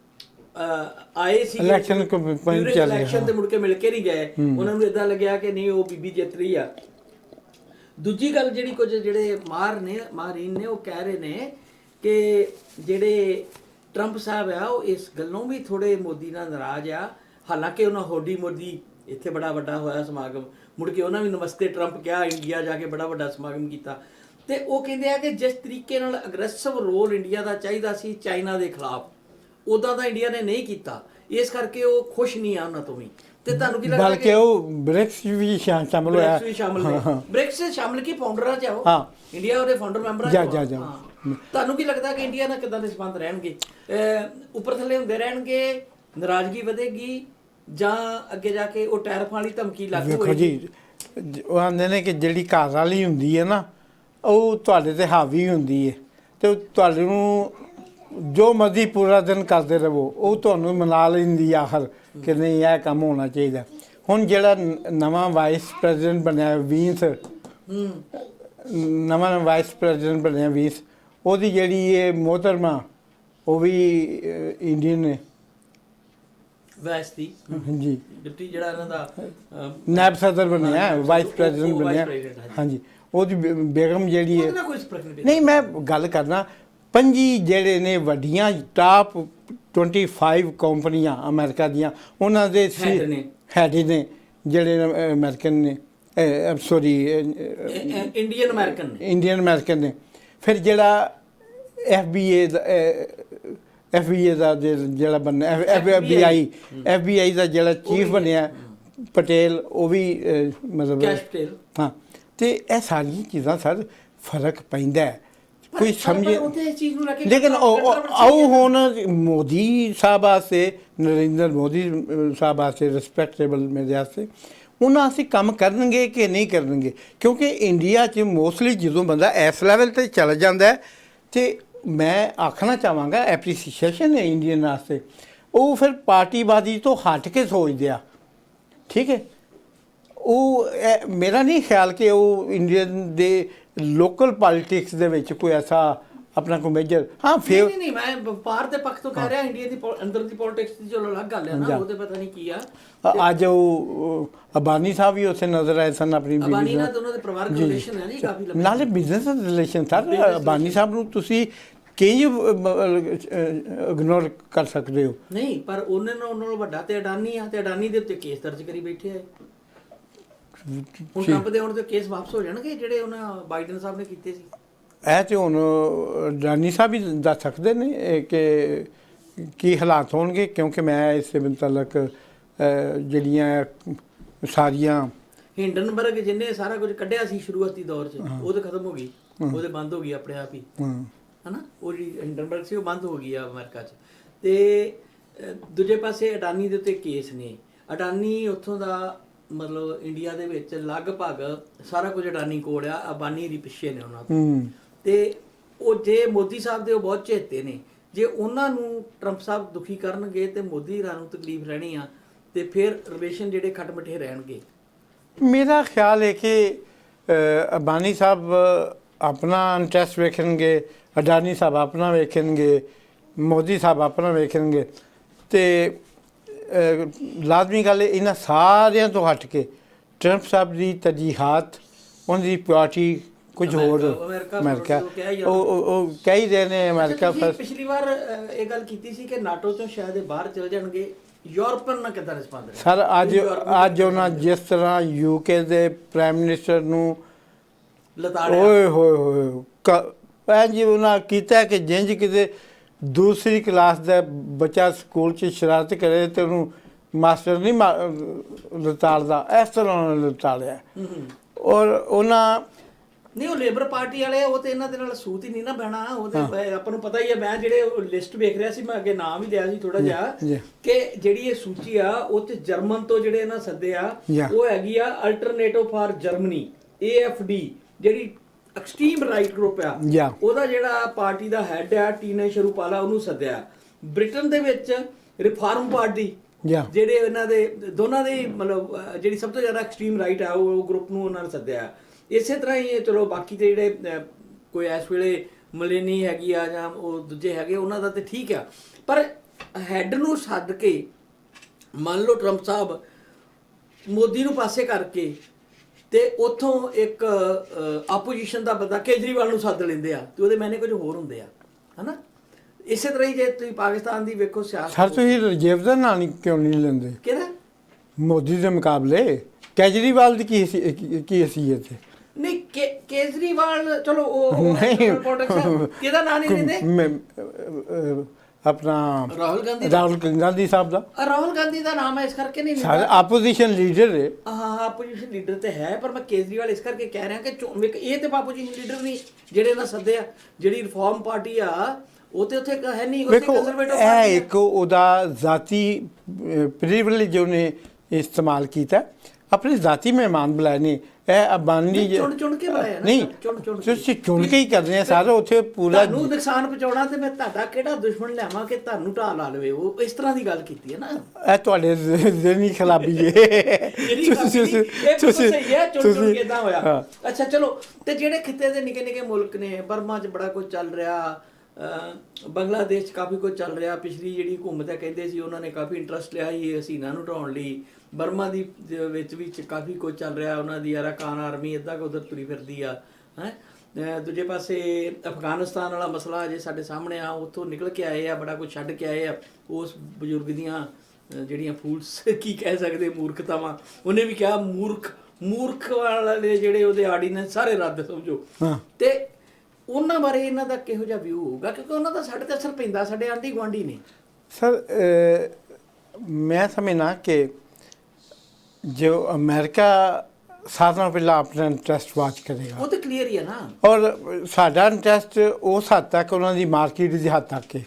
ਆਏ ਸੀ
Election campaign ਚੱਲ ਰਿਹਾ,
ਇਲੈਕਸ਼ਨ ਤੇ ਮੁੜ ਕੇ ਮਿਲ ਕੇ ਨਹੀਂ ਗਏ। ਉਹਨਾਂ ਨੂੰ ਇਦਾਂ ਲੱਗਿਆ ਕਿ ਨਹੀਂ ਉਹ ਬੀਬੀ ਜਿੱਤ ਰਹੀ ਆ। ਦੂਜੀ ਗੱਲ ਜਿਹੜੀ ਕੁਝ ਜਿਹੜੇ ਮਾਰ ਨੇ ਮਾਰੀਨ ਨੇ ਉਹ ਕਹਿ ਰਹੇ ਨੇ ਕਿ ਜਿਹੜੇ ਟਰੰਪ ਸਾਹਿਬ ਆ ਉਹ ਇਸ ਗੱਲੋਂ ਵੀ ਥੋੜੇ ਮੋਦੀ ਨਾਲ ਨਾਰਾਜ਼ ਆ। ਹਾਲਾਂਕਿ ਉਹਨਾਂ ਹੋਡੀ ਮੋਦੀ ਇੱਥੇ ਬੜਾ ਵੱਡਾ ਹੋਇਆ ਸਮਾਗਮ। ਮੁੜ ਕੇ ਉਹਨਾਂ ਵੀ ਨਮਸਤੇ ਟਰੰਪ ਕਿਹਾ ਇੰਡੀਆ ਜਾ ਕੇ ਬੜਾ ਵੱਡਾ ਸਮਾਗਮ ਕੀਤਾ। ਤੇ ਉਹ ਕਹਿੰਦੇ ਆ ਕਿ ਜਿਸ ਤਰੀਕੇ ਨਾਲ ਅਗਰੈਸਿਵ ਰੋਲ ਇੰਡੀਆ ਦਾ ਚਾਹੀਦਾ ਸੀ ਚਾਈਨਾ ਦੇ ਖਿਲਾਫ। ਉਦਾਂ ਦਾ ਇੰਡੀਆ ਨੇ ਨਹੀਂ ਕੀਤਾ। ਇਸ ਕਰਕੇ ਉਹ ਖੁਸ਼ ਨਹੀਂ ਆ ਉਹਨਾਂ ਤੋਂ ਵੀ। ਤੇ ਤੁਹਾਨੂੰ ਕੀ ਲੱਗਦਾ
ਬਲਕਿ ਉਹ ਬ੍ਰਿਕਸ ਵੀ ਸ਼ਾਮਲ ਹੋਇਆ।
ਬ੍ਰਿਕਸ ਵੀ ਸ਼ਾਮਲ ਨੇ। ਬ੍ਰਿਕਸ ਸ਼ਾਮਲ ਕੀ ਫਾਊਂਡਰਾਂ ਚ ਆਓ
ਹਾਂ।
ਇੰਡੀਆ ਉਹਦੇ ਫਾਊਂਡਰ ਮੈਂਬਰਾਂ ਚ
ਜਾ-
ਆ।
ਜਾ।
ਤੁਹਾਨੂੰ ਕੀ ਲੱਗਦਾ ਕਿ ਇੰਡੀਆ ਨਾਲ ਕਿਦਾਂ ਦੇ ਸੰਬੰਧ ਰਹਿਣਗੇ? ਉੱਪਰ ਥੱਲੇ ਹੁੰਦੇ ਰਹਿਣਗੇ ਨਾਰਾਜ਼ਗੀ ਵਧੇਗੀ ਜਾਂ ਅੱਗੇ ਜਾ ਕੇ ਉਹ ਟੈਰਫ ਵਾਲੀ ਧਮਕੀ ਲਾਗੂ
ਵੇਖੋ
ਹੋਏਗੀ?
ਜੀ ਜ- ਉਹ ਆਂਦੇ ਨੇ ਕਿ ਜਿਹੜੀ ਘਰ ਵਾਲੀ ਹੁੰਦੀ ਹੈ ਨਾ ਉਹ ਤੁਹਾਡੇ ਤੇ ਹਾਵੀ ਹੁੰਦੀ ਹੈ। ਤੇ ਉਹ ਤੁਹਾਡੇ ਨੂੰ ਜੋ ਮਰਜ਼ੀ ਪੂਰਾ ਦਿਨ ਕਰਦੇ ਰਹੋ ਉਹ ਤੁਹਾਨੂੰ ਮਨਾ ਲੈਂਦੀ ਆਖਰ ਕਿ ਨਹੀਂ ਇਹ ਕੰਮ ਹੋਣਾ ਚਾਹੀਦਾ। ਹੁਣ ਜਿਹੜਾ ਨਵਾਂ ਵਾਈਸ ਪ੍ਰੈਜ਼ੀਡੈਂਟ ਬਣਿਆ ਵੀਨਸ
ਹੂੰ।
ਨਵਾਂ ਵਾਈਸ ਪ੍ਰੈਜ਼ੀਡੈਂਟ ਬਣਿਆ ਵੀਨਸ ਉਹਦੀ ਜਿਹੜੀ ਇਹ ਮੋਹਤਰਮਾ ਉਹ ਵੀ ਇੰਡੀਅਨ ਨੇ।
ਵੈਸਤੀ
ਜੀ
ਡਿਪਟੀ ਜਿਹੜਾ ਇਹਨਾਂ ਦਾ
ਨਾਇਬ ਸਦਰ ਬਣਿਆ ਵਾਈਸ ਪ੍ਰੈਜ਼ੀਡੈਂਟ ਬਣਿਆ।
ਹਾਂਜੀ।
ਉਹਦੀ ਬੇਗਮ ਜਿਹੜੀ ਹੈ
ਨਹੀਂ
ਮੈਂ ਗੱਲ ਕਰਨਾ ਪੰਜੀ ਜਿਹੜੇ ਨੇ ਵੱਡੀਆਂ ਟਾਪ 25 ਕੰਪਨੀਆਂ ਅਮਰੀਕਾ ਦੀਆਂ ਉਹਨਾਂ ਦੇ
Head ਨੇ।
ਹੈਡ ਨੇ ਜਿਹੜੇ ਅਮਰੀਕਨ ਨੇ ਸੌਰੀ
ਇੰਡੀਅਨ ਅਮਰੀਕਨ ਨੇ।
ਇੰਡੀਅਨ ਅਮਰੀਕਨ ਨੇ। ਫਿਰ ਜਿਹੜਾ ਐਫਬੀਏ ਦਾ ਐਫਬੀਏ ਦਾ ਜਿਹੜਾ ਬਣਿਆ ਐਫਬੀਆਈ ਐਫਬੀਆਈ ਦਾ ਜਿਹੜਾ ਚੀਫ ਬਣਿਆ ਪਟੇਲ ਉਹ ਵੀ ਮਤਲਬ
ਕੈਸ਼ ਪਟੇਲ
ਹਾਂ। ਤੇ ਇਹ ਸਾਰੀਆਂ ਚੀਜ਼ਾਂ ਸਰ ਫ਼ਰਕ ਪੈਂਦਾ ਹੈ। ਕੋਈ ਸਮਝੇ
ਉੱਥੇ ਇਸ ਚੀਜ਼ ਨੂੰ ਲੈ ਕੇ
ਲੇਕਿਨ ਉਹ- ਉਹ- ਆਓ ਹੁਣ ਮੋਦੀ ਸਾਹਿਬ ਵਾਸਤੇ ਨਰਿੰਦਰ ਮੋਦੀ ਸਾਹਿਬ ਵਾਸਤੇ ਰਿਸਪੈਕਟੇਬਲ ਮੇਰੇ ਵਾਸਤੇ ਉਹਨਾਂ ਅਸੀਂ ਕੰਮ ਕਰਨਗੇ ਕਿ ਨਹੀਂ ਕਰਨਗੇ? ਕਿਉਂਕਿ ਇੰਡੀਆ 'ਚ ਮੋਸਟਲੀ ਜਦੋਂ ਬੰਦਾ ਇਸ ਲੈਵਲ ਤੇ ਚੱਲ ਜਾਂਦਾ ਹੈ ਤੇ ਮੈਂ ਆਖਣਾ ਚਾਹਾਂਗਾ ਐਪਰੀਸੀਏਸ਼ਨ ਹੈ ਇੰਡੀਅਨ ਵਾਸਤੇ। ਉਹ ਫਿਰ ਪਾਰਟੀਬਾਜ਼ੀ ਤੋਂ ਹਟ ਕੇ ਸੋਚਦੇ ਆ। ਠੀਕ ਹੈ? ਉਹ ਇਹ- ਮੇਰਾ ਨਹੀਂ ਖਿਆਲ ਕਿ ਉਹ ਇੰਡੀਅਨ ਦੇ ਲੋਕਲ ਪੋਲਿਟਿਕਸ ਦੇ ਵਿੱਚ ਕੋਈ ਐਸਾ ਆਪਣਾ ਕੋਈ ਮੇਜਰ ਹਾਂ ਫੇਵ
ਨਹੀਂ ਨਹੀਂ ਮੈਂ ਵਪਾਰ ਦੇ ਪੱਖ ਤੋਂ ਕਹਿ ਰਿਹਾ ਇੰਡੀਆ ਦੀ ਅੰਦਰ ਦੀ ਪੋਲਿਟਿਕਸ ਦੀ ਚਲੋ ਅਲੱਗ ਗੱਲ ਹੈ ਨਾ
ਜਾ।
ਉਹਦੇ ਪਤਾ ਨਹੀਂ ਕੀ ਆ।
ਅੱਜ ਉਹ ਅਬਾਨੀ ਸਾਹਿਬ ਵੀ ਉੱਥੇ ਨਜ਼ਰ ਆਏ ਸਨ ਆਪਣੀ
ਅਬਾਨੀ
ਬੀਵੀ
ਨਾਲ ਦੋਨਾਂ ਦੇ ਪਰਿਵਾਰਕ
ਜੀ, ਜੀ।
ਰਿਲੇਸ਼ਨ ਹੈ ਨਹੀਂ ਕਾਫੀ ਲੰਬੇ
ਨਾਲੇ business relation
sir
Ambani sahib ਨੂੰ ਤੁਸੀਂ ਕਿੰਜ ਇਗਨੋਰ ਕਰ ਸਕਦੇ ਹੋ।
ਨਹੀਂ ਪਰ ਉਹਨੇ ਨਾਲ ਉਹਨਾਂ ਨਾਲੋਂ ਵੱਡਾ ਤੇ ਅਡਾਨੀ ਆ ਤੇ ਅਡਾਨੀ ਦੇ ਉੱਤੇ ਕੇਸ ਦਰਜ ਕਰੀ ਬੈਠੇ ਆ ਹੁਣ
ਜੀ।
ਟਰੰਪ ਦੇ ਆਉਣ ਤੇ ਕੇਸ ਵਾਪਸ ਹੋ ਜਾਣਗੇ ਜਿਹੜੇ ਉਹਨਾਂ ਬਾਈਡਨ ਸਾਹਿਬ ਨੇ ਕੀਤੇ ਸੀ?
ਇਹ ਤੇ ਹੁਣ ਰਾਨੀ ਸਾਹਿਬ ਵੀ ਦੱਸ ਸਕਦੇ ਨੇ ਕਿ ਕੀ ਹਾਲਾਤ ਹੋਣਗੇ ਕਿਉਂਕਿ ਮੈਂ ਇਸ ਦੇ ਮੁਤਲਕ ਜਿਹੜੀਆਂ ਸਾਰੀਆਂ
ਹਿੰਡਨਬਰਗ ਜਿਹਨੇ ਸਾਰਾ ਕੁਝ ਕੱਢਿਆ ਸੀ ਸ਼ੁਰੂਆਤੀ ਦੌਰ 'ਚ ਉਹ ਤਾਂ ਖਤਮ ਹੋ ਗਈ ਉਹਦੇ ਬੰਦ ਹੋ ਗਈ ਆਪਣੇ ਆਪ ਹੀ। ਹਨਾ? ਉਹ ਜਿਹੜੀ ਹਿੰਡਨਬਰਗ ਸੀ ਉਹ ਬੰਦ ਹੋ ਗਈ ਆ ਅਮਰੀਕਾ 'ਚ। ਤੇ ਦੂਜੇ ਪਾਸੇ ਅਡਾਨੀ ਦੇ ਉੱਤੇ ਕੇਸ ਨੇ। ਅਡਾਨੀ ਉੱਥੋਂ ਦਾ ਮਤਲਬ ਇੰਡੀਆ ਦੇ ਵਿੱਚ ਲਗਭਗ ਸਾਰਾ ਕੁਝ ਅਡਾਨੀ ਕੋਲ ਆ ਅਬਾਨੀ ਦੀ ਪਿੱਛੇ ਨੇ ਉਹਨਾਂ ਤੋਂ ਤੇ ਉਹ ਜੇ ਮੋਦੀ ਸਾਹਿਬ ਦੇ ਉਹ ਬਹੁਤ ਚੇਤੇ ਨੇ। ਜੇ ਉਹਨਾਂ ਨੂੰ ਟਰੰਪ ਸਾਹਿਬ ਦੁਖੀ ਕਰਨਗੇ ਤੇ ਮੋਦੀ ਰਾਂ ਨੂੰ ਤਕਲੀਫ ਰਹਿਣੀ ਆ ਤੇ ਫਿਰ ਰਿਲੇਸ਼ਨ ਜਿਹੜੇ ਖਟਮਟੇ ਰਹਿਣਗੇ।
ਮੇਰਾ ਖਿਆਲ ਹੈ ਕਿ ਅਬਾਨੀ ਸਾਹਿਬ ਆਪਣਾ ਇੰਟਰਸਟ ਵੇਖਣਗੇ ਅਡਾਨੀ ਸਾਹਿਬ ਆਪਣਾ ਵੇਖਣਗੇ ਮੋਦੀ ਸਾਹਿਬ ਆਪਣਾ ਵੇਖਣਗੇ। ਤੇ ਲਾਜ਼ਮੀ ਗੱਲ ਹੈ ਇਹਨਾਂ ਸਾਰਿਆਂ ਤੋਂ ਹਟ ਕੇ ਟਰੰਪ ਸਾਹਿਬ ਦੀ ਤਰਜੀਹਾਤ ਉਹਦੀ ਪਾਰਟੀ ਕੁਝ ਹੋਰ
ਅਮਰੀਕਾ- ਅਮਰੀਕਾ ਉਹ ਕਹਿ ਹੀ
ਉਹ ਉਹ- ਉਹ ਰਹੇ ਨੇ ਅਮਰੀਕਾ ਫਸਟ
ਪਿਛਲੀ ਵਾਰ ਇਹ ਗੱਲ ਕੀਤੀ ਸੀ ਕਿ ਨਾਟੋ ਤੋਂ ਸ਼ਾਇਦ ਬਾਹਰ ਚਲ ਜਾਣਗੇ ਯੂਰਪਨ ਨਾਲ ਕਿੱਦਾਂ ਰਿਸਪੌਂਡ ਰਹੇ?
ਸਰ ਅੱਜ ਅੱਜ ਉਹਨਾਂ ਜਿਸ ਤਰ੍ਹਾਂ ਯੂਕੇ ਦੇ ਪ੍ਰਾਈਮ ਮਿਨਿਸਟਰ ਨੂੰ
ਲਤਾੜਿਆ।
ਓਏ ਹੋਏ ਹੋਏ ਭੈਣ ਜੀ ਉਹਨਾਂ ਕੀਤਾ ਕਿ ਜਿੰਜ ਕਿਤੇ ਦੂਸਰੀ ਕਲਾਸ ਦਾ ਬੱਚਾ ਸਕੂਲ 'ਚ ਸ਼ਰਾਰਤ ਕਰੇ ਤੇ ਉਹਨੂੰ ਮਾਸਟਰ ਨਹੀਂ ਲਤਾੜਦਾ ਇਸ ਤਰ੍ਹਾਂ ਉਹਨਾਂ ਲਤਾੜਿਆ। ਔਰ ਉਹਨਾਂ
ਨਹੀਂ ਉਹ ਲੇਬਰ ਪਾਰਟੀ ਵਾਲੇ ਉਹ ਤੇ ਇਹਨਾਂ ਦੇ ਨਾਲ ਸੂਤ ਹੀ ਨਹੀਂ ਨਾ ਬਹਿਣਾ ਉਹ ਤੇ ਬ- ਆਪਾਂ ਨੂੰ ਪਤਾ ਹੀ ਹੈ ਮੈਂ ਜਿਹੜੇ ਲਿਸਟ ਵੇਖ ਰਿਹਾ ਸੀ ਮੈਂ ਅੱਗੇ ਨਾਮ ਹੀ ਲਿਆ ਸੀ ਥੋੜਾ ਜਿਹਾ। ਕਿ ਜਿਹੜੀ ਇਹ ਸੂਚੀ ਆ ਉਹ ਤੇ ਜਰਮਨ ਤੋਂ ਜਿਹੜੇ ਇਹਨਾਂ ਸੱਦੇ ਆ. ਉਹ ਹੈਗੀ ਆ ਅਲਟਰਨੇਟਿਵ ਫਾਰ ਜਰਮਨੀ AFD ਜਿਹੜੀ ਐਕਸਟ੍ਰੀਮ ਰਾਈਟ ਗਰੁੱਪ ਆ
Yeah.
ਉਹਦਾ ਜਿਹੜਾ ਪਾਰਟੀ ਦਾ ਹੈੱਡ ਆ ਟੀਨੇ ਸ਼ਰੂਪਾਲਾ ਉਹਨੂੰ ਸੱਦਿਆ ਬ੍ਰਿਟਨ ਦੇ ਵਿੱਚ ਰਿਫਾਰਮ ਪਾਰਟੀ
Yeah.
ਜਿਹੜੇ ਇਹਨਾਂ ਦੇ ਦੋਨਾਂ ਦੇ ਮਤਲਬ ਅਹ, ਜਿਹੜੀ ਸਭ ਤੋਂ ਜ਼ਿਆਦਾ ਐਕਸਟ੍ਰੀਮ ਰਾਈਟ ਆ ਉਹ ਗਰੁੱਪ ਨੂੰ ਉਹਨਾਂ ਨੇ ਸੱਦਿਆ ਇਸੇ ਤਰ੍ਹਾਂ ਹੀ ਇਹ ਚਲੋ ਬਾਕੀ ਤੇ ਜਿਹੜੇ ਅਹ, ਕੋਈ ਇਸ ਵੇਲੇ ਮਲੇਨੀ ਹੈਗੀ ਆ ਜਾਂ ਉਹ ਦੂਜੇ ਹੈਗੇ ਉਹਨਾਂ ਦਾ ਤੇ ਠੀਕ ਆ ਪਰ ਹੈੱਡ ਨੂੰ ਸੱਦ ਕੇ ਮੰਨ ਲਓ ਟਰੰਪ ਸਾਹਿਬ ਮੋਦੀ ਨੂੰ ਪਾਸੇ ਕਰਕੇ ਤੇ ਉਥੋਂ ਇੱਕ ਆਪੋਜੀਸ਼ਨ ਦਾ ਬੰਦਾ ਕੇਜਰੀਵਾਲ ਨੂੰ ਸੱਦ ਲੈਂਦੇ ਆ ਤੇ ਉਹਦੇ ਮੈਨੇ ਕੁਝ ਹੋਰ ਹੁੰਦੇ ਆ ਹਨਾ ਇਸੇ ਤਰ੍ਹਾਂ ਹੀ ਜੇ ਤੁਸੀਂ ਪਾਕਿਸਤਾਨ ਦੀ ਵੇਖੋ ਸਿਆਸਤ
ਸਰ ਤੁਸੀਂ ਰਜੇਵ ਦਾ ਨਾਂ ਨਹੀਂ ਕਿਉਂ ਨਹੀਂ ਲੈਂਦੇ
ਕਿਹਦਾ
ਮੋਦੀ ਦੇ ਮੁਕਾਬਲੇ ਕੇਜਰੀਵਾਲ ਦੀ ਕੀ ਕੀ- ਹਸੀਅਤ ਹੈ
ਨਹੀਂ ਕੇਜਰੀਵਾਲ ਚਲੋ ਉਹ
ਨਹੀਂ।
ਕਿਹਦਾ ਨਾਂ ਨਹੀਂ ਲੈਂਦੇ
ਆਪਣਾ
ਰਾਹੁਲ ਗਾਂਧੀ ਦਾ?
ਰਾਹੁਲ ਗਾਂਧੀ ਸਾਹਿਬ ਦਾ।
ਅ, ਰਾਹੁਲ ਗਾਂਧੀ ਦਾ ਨਾਮ ਹੈ ਇਸ ਕਰਕੇ ਨਹੀਂ
ਸਾਰੇ
ਲੈਂਦਾ
ਆਪੋਜੀਸ਼ਨ ਲੀਡਰ ਹੈ
ਹਾਂ ਆਪੋਜੀਸ਼ਨ ਲੀਡਰ ਤੇ ਹੈ ਪਰ ਮੈਂ ਕੇਜਰੀਵਾਲ ਇਸ ਕਰਕੇ ਕਹਿ ਰਿਹਾ ਕਿ ਚੋ- ਵੇਖ, ਇਹ ਤੇ ਆਪੋਜੀਸ਼ਨ ਲੀਡਰ ਨਹੀਂ ਜਿਹੜੇ ਨਾ ਸੱਦੇ ਆ ਜਿਹੜੀ ਰਿਫਾਰਮ ਪਾਰਟੀ ਆ ਉਹ ਤੇ ਉੱਥੇ ਇੱਕ ਹੈ ਨਹੀਂ ਉੱਥੇ
ਵੇਖੋ
ਕੰਜ਼ਰਵੇਟਿਵ
ਇਹ ਇੱਕ ਉਹਦਾ ਜ਼ਾਤੀ ਪ੍ਰਿਵਿਲੇਜ ਉਹਨੇ ਇਸਤੇਮਾਲ ਕੀਤਾ। ਆਪਣੇ ਜ਼ਾਤੀ ਮਹਿਮਾਨ ਬੁਲਾਏ ਨੇ। ਇਹ ਅਬਾਨੀ
ਚੁਣ- ਚੁਣ ਕੇ ਬੁਲਾਇਆ ਨਾ,
ਨਹੀਂ
ਚੁਣ- ਚੁਣ ਕੇ।
ਤੁਸੀਂ ਚੁਣ ਕੇ ਹੀ ਕਰਦੇ ਆ ਸਾਰੇ ਉੱਥੇ ਪੂਰਾ
ਤੁਹਾਨੂੰ ਨੁਕਸਾਨ ਪਹੁੰਚਾਉਣਾ ਤੇ ਮੈਂ ਤੁਹਾਡਾ ਕਿਹੜਾ ਦੁਸ਼ਮਣ ਲਿਆਵਾਂ ਕਿ ਤੁਹਾਨੂੰ ਢਾਹ ਲਾ ਲਵੇ? ਉਹ ਇਸ ਤਰ੍ਹਾਂ ਦੀ ਗੱਲ ਕੀਤੀ ਹੈ ਨਾ।
ਇਹ ਤੁਹਾਡੇ ਜ਼ਿਹਨੀ ਖਰਾਬੀ ਹੈ। [LAUGHS]
ਗੱਲ ਨਹੀਂ, ਇਹ ਚੁਣ ਚੁਣ
ਤੁਸੀਂ-
ਕੇ ਇਦਾਂ ਹੋਇਆ। ਅੱਛਾ ਚਲੋ ਤੇ ਜਿਹੜੇ ਖਿੱਤੇ ਦੇ ਨਿੱਕੇ ਨਿੱਕੇ ਮੁਲਕ ਨੇ ਬਰਮਾ 'ਚ ਬੜਾ ਕੁਝ ਚੱਲ ਰਿਹਾ ਬੰਗਲਾਦੇਸ਼ 'ਚ ਕਾਫੀ ਕੁਝ ਚੱਲ ਰਿਹਾ ਪਿਛਲੀ ਜਿਹੜੀ ਹਕੂਮਤ ਹੈ ਕਹਿੰਦੇ ਸੀ ਉਹਨਾਂ ਨੇ ਕਾਫੀ ਇੰਟਰਸਟ ਲਿਆ ਸੀ ਹਸੀਨਾ ਨੂੰ ਢਾਉਣ ਲਈ। ਬਰਮਾ ਦੀ ਵਿੱਚ ਵੀ ਕਾਫੀ ਕੁਝ ਚੱਲ ਰਿਹਾ ਉਹਨਾਂ ਦੀ ਅਰਾਕਾਨ ਆਰਮੀ ਇਦਾਂ ਉਧਰ ਤੁਰੀ ਫਿਰਦੀ ਆ ਹੈ? ਦੂਜੇ ਪਾਸੇ ਅਫਗਾਨਿਸਤਾਨ ਵਾਲਾ ਮਸਲਾ ਅਜੇ ਸਾਡੇ ਸਾਹਮਣੇ ਆ ਉੱਥੋਂ ਨਿਕਲ ਕੇ ਆਏ ਆ ਬੜਾ ਕੁਝ ਛੱਡ ਕੇ ਆਏ ਆ ਉਸ ਬਜ਼ੁਰਗ ਦੀਆਂ ਜਿਹੜੀਆਂ ਫੂਲਸ [LAUGHS] ਕੀ ਕਹਿ ਸਕਦੇ ਮੂਰਖਤਾਵਾਂ ਉਹਨੇ ਵੀ ਕਿਹਾ ਮੂਰਖ ਮੂਰਖ ਵਾਲੇ ਜਿਹੜੇ ਉਹਦੇ ਆਰਡੀਨੈਂਸ ਸਾਰੇ ਰੱਦ ਸਮਝੋ। ਤੇ ਉਹਨਾਂ ਬਾਰੇ ਇਹਨਾਂ ਦਾ ਕਿਹੋ ਜਿਹਾ ਵਿਊ ਹੋਊਗਾ? ਕਿਉਂਕਿ ਉਹਨਾਂ ਦਾ ਸਾਡੇ ਤੇ ਅਸਰ ਪੈਂਦਾ ਸਾਡੇ ਆਂਢੀ ਗੁਆਂਢੀ ਨੇ।
ਸਰ ਮੈਂ ਸਮਝਣਾ ਕਿ ਜੋ ਅਮਰੀਕਾ ਸਾਰਿਆਂ ਨਾਲੋਂ ਪਹਿਲਾਂ ਆਪਣਾ ਇੰਟਰਸਟ ਵਾਚ ਕਰੇਗਾ
ਉਹ ਤੇ ਕਲੀਅਰ ਹੀ ਹੈ ਨਾ
ਔਰ ਸਾਡਾ ਇੰਟਰਸਟ ਉਸ ਹੱਦ ਤੱਕ ਉਹਨਾਂ ਦੀ ਮਾਰਕੀਟ ਦੀ ਹੱਦ ਤੱਕ ਹੈ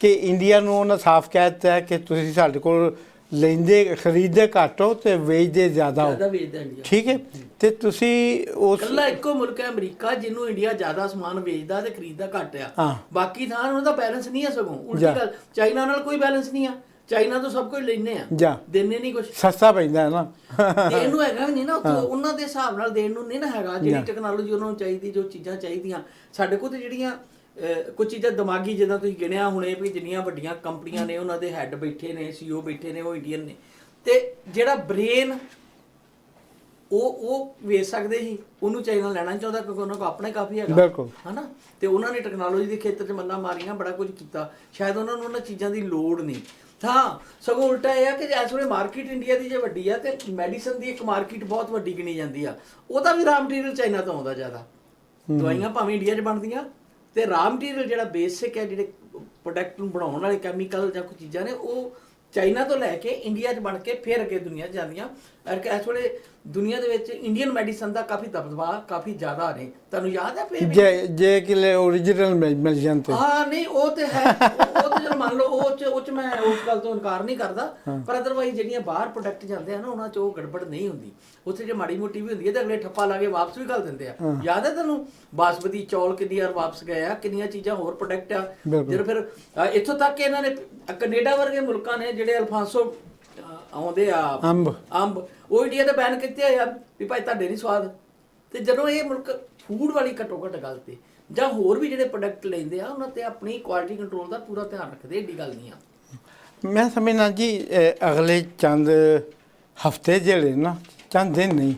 ਕਿ ਇੰਡੀਆ ਨੂੰ ਉਹਨਾਂ ਸਾਫ਼ ਕਹਿ ਦਿੱਤਾ ਹੈ ਕਿ ਤੁਸੀਂ ਸਾਡੇ ਕੋਲ ਲੈਂਦੇ ਖਰੀਦਦੇ ਘੱਟ ਤੇ ਵੇਚਦੇ ਜ਼ਿਆਦਾ
ਜ਼ਿਆਦਾ
ਹੋ
ਵੇਚਦਾ ਇੰਡੀਆ
ਠੀਕ ਹੈ ਤੇ ਤੁਸੀਂ ਉਸ
ਕੱਲਾ ਇੱਕੋ ਮੁਲਕ ਹੈ ਅਮਰੀਕਾ ਜਿਹਨੂੰ ਇੰਡੀਆ ਜ਼ਿਆਦਾ ਸਮਾਨ ਵੇਚਦਾ ਤੇ ਖਰੀਦਦਾ ਘੱਟ ਆ। ਬਾਕੀ ਥਾਂ ਉਹਨਾਂ ਦਾ ਬੈਲੈਂਸ ਨਹੀਂ ਹੈ ਸਗੋਂ ਉਲਟੀ। ਗੱਲ ਚਾਈਨਾ ਨਾਲ ਕੋਈ ਬੈਲੈਂਸ ਨਹੀਂ ਆ ਚਾਈਨਾ ਤੋਂ ਸਭ ਕੁਝ ਲੈਨੇ ਆ।
ਜਾ।
ਦਿੰਨੇ ਨਹੀਂ ਕੁਝ
ਸਸਤਾ ਪੈਂਦਾ ਹੈ ਨਾ।
ਦੇਣ ਨੂੰ ਹੈਗਾ ਨਹੀਂ ਨਾ ਉੱਥੇ ਉਹਨਾਂ ਦੇ ਹਿਸਾਬ ਨਾਲ ਦੇਣ ਨੂੰ ਨਹੀਂ ਨਾ ਹੈਗਾ। ਜਿਹੜੀ. ਟੈਕਨੋਲੋਜੀ ਉਹਨਾਂ ਨੂੰ ਚਾਹੀਦੀ ਜੋ ਚੀਜ਼ਾਂ ਚਾਹੀਦੀਆਂ। ਸਾਡੇ ਕੋਲ ਤੇ ਜਿਹੜੀਆਂ ਕੁਝ ਚੀਜ਼ਾਂ ਦਿਮਾਗੀ ਜਿੱਦਾਂ ਤੁਸੀਂ ਗਿਣਿਆ ਹੁਣੇ ਵੀ ਜਿੰਨੀਆਂ ਵੱਡੀਆਂ ਕੰਪਨੀਆਂ ਨੇ ਉਹਨਾਂ ਦੇ ਹੈੱਡ ਬੈਠੇ ਨੇ ਸੀਓ ਬੈਠੇ ਨੇ ਉਹ ਇੰਡੀਅਨ ਨੇ। ਤੇ ਜਿਹੜਾ ਬ੍ਰੇਨ ਉਹ ਉਹ ਵੇਚ ਸਕਦੇ ਸੀ। ਉਹਨੂੰ ਚਾਈਨਾ ਲੈਣਾ ਚਾਹੁੰਦਾ ਕਿਉਂਕਿ ਉਹਨਾਂ ਕੋਲ ਆਪਣਾ ਕਾਫੀ ਹੈਗਾ।
ਬਿਲਕੁਲ।
ਹਨਾ? ਤੇ ਉਹਨਾਂ ਨੇ ਟੈਕਨੋਲੋਜੀ ਦੇ ਖੇਤਰ 'ਚ ਮੱਲਾਂ ਮਾਰੀਆਂ ਬੜਾ ਕੁਝ ਕੀਤਾ। ਸ਼ਾਇਦ ਉਹਨਾਂ ਨੂੰ ਉਹਨਾਂ ਚੀਜ਼ਾਂ ਦੀ ਲੋੜ ਨਹੀਂ। ਹਾਂ ਸਗੋਂ ਉਲਟਾ ਇਹ ਆ ਕਿ ਇਸ ਵੇਲੇ ਮਾਰਕੀਟ ਇੰਡੀਆ ਦੀ ਜੇ ਵੱਡੀ ਆ ਤੇ ਮੈਡੀਸਨ ਦੀ ਇੱਕ ਮਾਰਕੀਟ ਬਹੁਤ ਵੱਡੀ ਗਿਣੀ ਜਾਂਦੀ ਆ। ਉਹਦਾ ਵੀ ਰਾ ਮਟੀਰੀਅਲ ਚਾਈਨਾ ਤੋਂ ਆਉਂਦਾ ਜ਼ਿਆਦਾ। ਦਵਾਈਆਂ ਭਾਵੇਂ ਇੰਡੀਆ 'ਚ ਬਣਦੀਆਂ ਤੇ ਰਾ ਮਟੀਰੀਅਲ ਜਿਹੜਾ ਬੇਸਿਕ ਹੈ ਜਿਹੜੇ ਪ੍ਰੋਡਕਟ ਨੂੰ ਬਣਾਉਣ ਵਾਲੇ ਕੈਮੀਕਲ ਜਾਂ ਕੋਈ ਚੀਜ਼ਾਂ ਨੇ ਉਹ ਚਾਈਨਾ ਤੋਂ ਲੈ ਕੇ ਇੰਡੀਆ 'ਚ ਬਣ ਕੇ ਫਿਰ ਅੱਗੇ ਦੁਨੀਆ 'ਚ ਜਾਂਦੀਆਂ। ਅਰ ਇਸ ਵੇਲੇ ਦੁਨੀਆ ਦੇ ਵਿੱਚ ਇੰਡੀਅਨ ਮੈਡੀਸਨ ਦਾ ਕਾਫੀ ਦਬਦਬਾ ਕਾਫੀ ਜ਼ਿਆਦਾ ਨੇ। ਤੁਹਾਨੂੰ ਯਾਦ ਹੈ ਵੀ
ਜੇ ਜੇ ਕਿਲੇ ਮਿਲ ਜਾਣ ਤੇ।
ਹਾਂ ਨਹੀਂ ਉਹ ਤੇ ਹੈ। ਉਹ ਤੇ ਚਲੋ ਮੰਨ ਲਓ ਉਹ ਚ ਉਹ ਚ ਮੈਂ ਉਸ ਗੱਲ ਤੋਂ ਇਨਕਾਰ ਨਹੀਂ ਕਰਦਾ। ਪਰ ਅਦਰਵਾਈਜ਼ ਜਿਹੜੀਆਂ ਬਾਹਰ ਪ੍ਰੋਡਕਟ ਜਾਂਦੇ ਆ ਨਾ ਉਹਨਾਂ ਚ ਉਹ ਗੜਬੜ ਨਹੀਂ ਹੁੰਦੀ। ਉੱਥੇ ਜੇ ਮਾੜੀ ਮੋਟੀ ਵੀ ਹੁੰਦੀ ਹੈ ਤੇ ਅਗਲੇ ਠੱਪਾ ਲਾ ਕੇ ਵਾਪਸ ਵੀ ਕਰ ਦਿੰਦੇ ਆ। ਯਾਦ ਹੈ ਤੁਹਾਨੂੰ ਬਾਸਮਤੀ ਚੌਲ ਕਿੰਨੀ ਵਾਰ ਵਾਪਸ ਗਏ ਆ ਕਿੰਨੀਆਂ ਚੀਜ਼ਾਂ ਹੋਰ ਪ੍ਰੋਡਕਟ ਆ। ਜਿਹੜੇ ਫਿਰ ਇੱਥੋਂ ਤੱਕ ਕਿ ਇਹਨਾਂ ਨੇ ਕੈਨੇਡਾ ਵਰਗੇ ਮੁਲਕਾਂ ਨੇ ਜਿਹੜੇ ਅਲਫਾਂਸੋ ਆਉਂਦੇ ਆ
ਅੰਬ।
ਅੰਬ। ਉਹ ਇੰਡੀਆ ਦੇ ਬੈਨ ਕੀਤੇ ਆ ਵੀ ਭਾਈ ਤੁਹਾਡੇ ਨਹੀਂ ਸਵਾਦ। ਤੇ ਜਦੋਂ ਇਹ ਮੁਲਕ ਫੂਡ ਵਾਲੀ ਘੱਟੋ ਘੱਟ ਗੱਲ ਤੇ ਜਾਂ ਹੋਰ ਵੀ ਜਿਹੜੇ ਪ੍ਰੋਡਕਟ ਲੈਂਦੇ ਆ ਉਹਨਾਂ ਤੇ ਆਪਣੀ ਕੁਆਲਿਟੀ ਕੰਟਰੋਲ ਦਾ ਪੂਰਾ ਧਿਆਨ ਰੱਖਦੇ ਏਡੀ ਗੱਲ ਨਹੀਂ ਆ।
ਮੈਂ ਸਮਝਣਾ ਜੀ ਅਗਲੇ ਚੰਦ ਹਫ਼ਤੇ ਜਿਹੜੇ ਨਾ ਚੰਦ ਦਿਨ ਨਹੀਂ।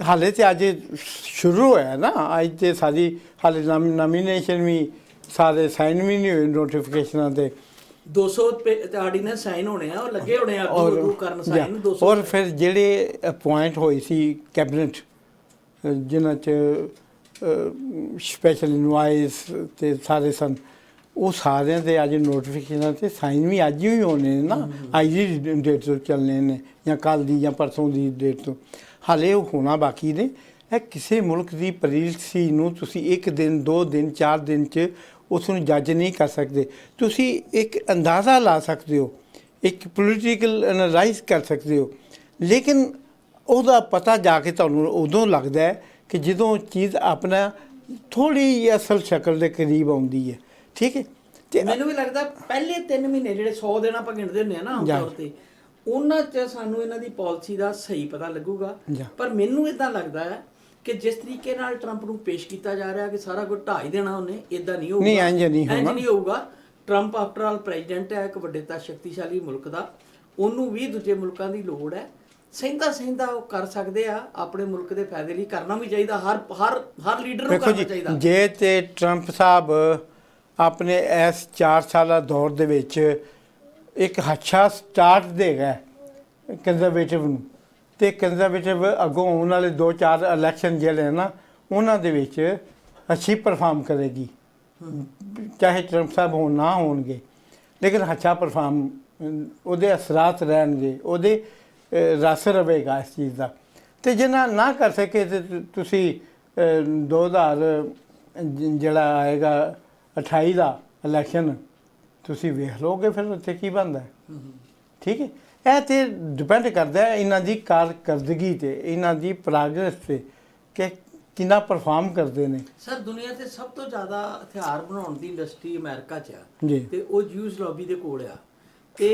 ਹਾਲੇ ਤੇ ਅੱਜ ਸ਼ੁਰੂ ਹੋਇਆ ਨਾ ਅੱਜ ਤੇ ਸਾਰੀ ਹਾਲੇ ਨੋਮੀਨੇਸ਼ਨ ਵੀ ਸਾਰੇ ਸਾਈਨ ਵੀ ਨਹੀਂ ਹੋਏ ਨੋਟੀਫਿਕੇਸ਼ਨਾਂ ਤੇ।
200 ਤੇ ਆਰਡੀਨੈਂਸ ਸਾਈਨ ਹੋਣੇ ਆ ਉਹ ਲੱਗੇ ਹੋਣੇ ਆ ਦੋ ਦੋ ਕਰਨ ਸਾਈਨ 200
ਔਰ ਫਿਰ ਜਿਹੜੇ ਅਪਾਇੰਟ ਹੋਈ ਸੀ ਕੈਬਨਿਟ ਜਿਨ੍ਹਾਂ ਚ ਸਪੈਸ਼ਲ ਇਨਵਾਈਸ ਤੇ ਸਾਰੇ ਸਨ ਉਹ ਸਾਰਿਆਂ ਦੇ ਅੱਜ ਨੋਟੀਫਿਕੇਸ਼ਨਾਂ ਤੇ ਸਾਈਨ ਵੀ ਅੱਜ ਹੀ ਹੋਣੇ ਨੇ ਨਾ ਅੱਜ ਦੀ ਡੇਟ ਤੋਂ ਚੱਲਣੇ ਨੇ ਜਾਂ ਕੱਲ ਦੀ ਜਾਂ ਪਰਸੋਂ ਦੀ ਡੇਟ ਤੋਂ। ਹਾਲੇ ਉਹ ਹੋਣਾ ਬਾਕੀ ਨੇ। ਇਹ ਕਿਸੇ ਮੁਲਕ ਦੀ ਪਾਲਿਸੀ ਨੂੰ ਤੁਸੀਂ ਇੱਕ ਦਿਨ ਦੋ ਦਿਨ ਚਾਰ ਦਿਨ ਚ ਉਸ ਨੂੰ ਜੱਜ ਨਹੀਂ ਕਰ ਸਕਦੇ ਤੁਸੀਂ ਇੱਕ ਅੰਦਾਜ਼ਾ ਲਾ ਸਕਦੇ ਹੋ ਇੱਕ ਪੋਲੀਟੀਕਲ ਐਨਾਲਾਈਜ਼ ਕਰ ਸਕਦੇ ਹੋ ਲੇਕਿਨ ਉਹਦਾ ਪਤਾ ਜਾ ਕੇ ਤੁਹਾਨੂੰ ਉਦੋਂ ਲੱਗਦਾ ਹੈ ਕਿ ਜਦੋਂ ਚੀਜ਼ ਆਪਣਾ ਥੋੜੀ ਜਿਹੀ ਅਸਲ ਸ਼ਕਲ ਦੇ ਕਰੀਬ ਆਉਂਦੀ ਹੈ ਠੀਕ ਹੈ ਤੇ
ਮੈਨੂੰ ਵੀ ਲੱਗਦਾ ਪਹਿਲੇ 3 ਮਹੀਨੇ ਜਿਹੜੇ 100 ਦਿਨ ਆਪਾਂ ਗਿਣਦੇ ਹੁੰਦੇ ਆ ਨਾ ਆਮ। ਤੌਰ ਤੇ ਉਹਨਾਂ 'ਚ ਸਾਨੂੰ ਇਹਨਾਂ ਦੀ ਪਾਲਿਸੀ ਦਾ ਸਹੀ ਪਤਾ ਲੱਗੂਗਾ। ਪਰ ਮੈਨੂੰ ਇਦਾਂ ਲੱਗਦਾ ਹੈ ਕਿ ਜਿਸ ਤਰੀਕੇ ਨਾਲ ਟਰੰਪ ਨੂੰ ਪੇਸ਼ ਕੀਤਾ ਜਾ ਰਿਹਾ ਕਿ ਸਾਰਾ ਕੁਝ ਢਾਈ ਦੇਣਾ ਉਹਨੇ ਇਦਾਂ ਨਹੀਂ ਹੋਊਗਾ।
ਨਹੀਂ, ਇੰਝ ਨਹੀਂ ਹੋਣਾ।
ਨਹੀਂ ਹੋਊਗਾ। ਟਰੰਪ ਆਫਟਰ ਆਲ ਪ੍ਰੈਜ਼ੀਡੈਂਟ ਹੈ ਇੱਕ ਵੱਡੇ ਤਾਂ ਸ਼ਕਤੀਸ਼ਾਲੀ ਮੁਲਕ ਦਾ। ਉਹਨੂੰ ਵੀ ਦੂਜੇ ਮੁਲਕਾਂ ਦੀ ਲੋੜ ਹੈ। ਸਹਿੰਦਾ ਸਹਿੰਦਾ ਉਹ ਕਰ ਸਕਦੇ ਆ ਆਪਣੇ ਮੁਲਕ ਦੇ ਫਾਇਦੇ ਲਈ ਕਰਨਾ ਵੀ ਚਾਹੀਦਾ ਹਰ ਹਰ ਹਰ ਲੀਡਰ ਨੂੰ ਕਰਨਾ ਚਾਹੀਦਾ।
ਜੇ ਤੇ ਟਰੰਪ ਸਾਹਿਬ ਆਪਣੇ ਇਸ 4 ਸਾਲਾ ਦੌਰ ਦੇ ਵਿੱਚ ਇੱਕ ਅੱਛਾ ਸਟਾਰਟ ਦੇਗਾ ਕੰਜ਼ਰਵੇਟਿਵ ਨੂੰ। ਤੇ ਕੰਜ਼ਰਵੇਟਿਵ ਅੱਗੋਂ ਆਉਣ ਵਾਲੇ 2-4 ਇਲੈਕਸ਼ਨ ਜਿਹੜੇ ਨੇ ਨਾ ਉਹਨਾਂ ਦੇ ਵਿੱਚ ਅੱਛੀ ਪਰਫਾਰਮ ਕਰੇਗੀ। ਚਾਹੇ ਟਰੰਪ ਸਾਹਿਬ ਹੋਣ ਨਾ ਹੋਣਗੇ ਲੇਕਿਨ ਅੱਛਾ ਪਰਫਾਰਮ ਉਹਦੇ ਅਸਰਾਤ ਰਹਿਣਗੇ ਉਹਦੇ ਰਸ ਰਵੇਗਾ ਇਸ ਚੀਜ਼ ਦਾ। ਤੇ ਜੇ ਨਾ ਕਰ ਸਕੇ ਤੇ ਤੁਸੀਂ ਅਹ, 2000 ਜ- ਜਿਹੜਾ ਆਏਗਾ 28 ਦਾ ਇਲੈਕਸ਼ਨ ਤੁਸੀਂ ਵੇਖ ਲਓਗੇ ਫਿਰ ਉੱਥੇ ਕੀ ਬਣਦਾ। ਹੈ। ਠੀਕ ਹੈ? ਇਹ ਤੇ ਡਿਪੈਂਡ ਕਰਦਾ ਹੈ ਇਹਨਾਂ ਦੀ ਕਾਰਕਰਦਗੀ ਤੇ ਇਹਨਾਂ ਦੀ ਪ੍ਰੋਗਰੈਸ ਤੇ ਕਿ ਕਿੰਨਾ ਪਰਫਾਰਮ ਕਰਦੇ ਨੇ।
ਸਰ ਦੁਨੀਆ ਤੇ ਸਭ ਤੋਂ ਜ਼ਿਆਦਾ ਹਥਿਆਰ ਬਣਾਉਣ ਦੀ ਇੰਡਸਟਰੀ ਅਮਰੀਕਾ 'ਚ ਆ ਤੇ ਉਹ ਜੂਸ ਲੌਬੀ ਦੇ ਕੋਲ ਆ। ਤੇ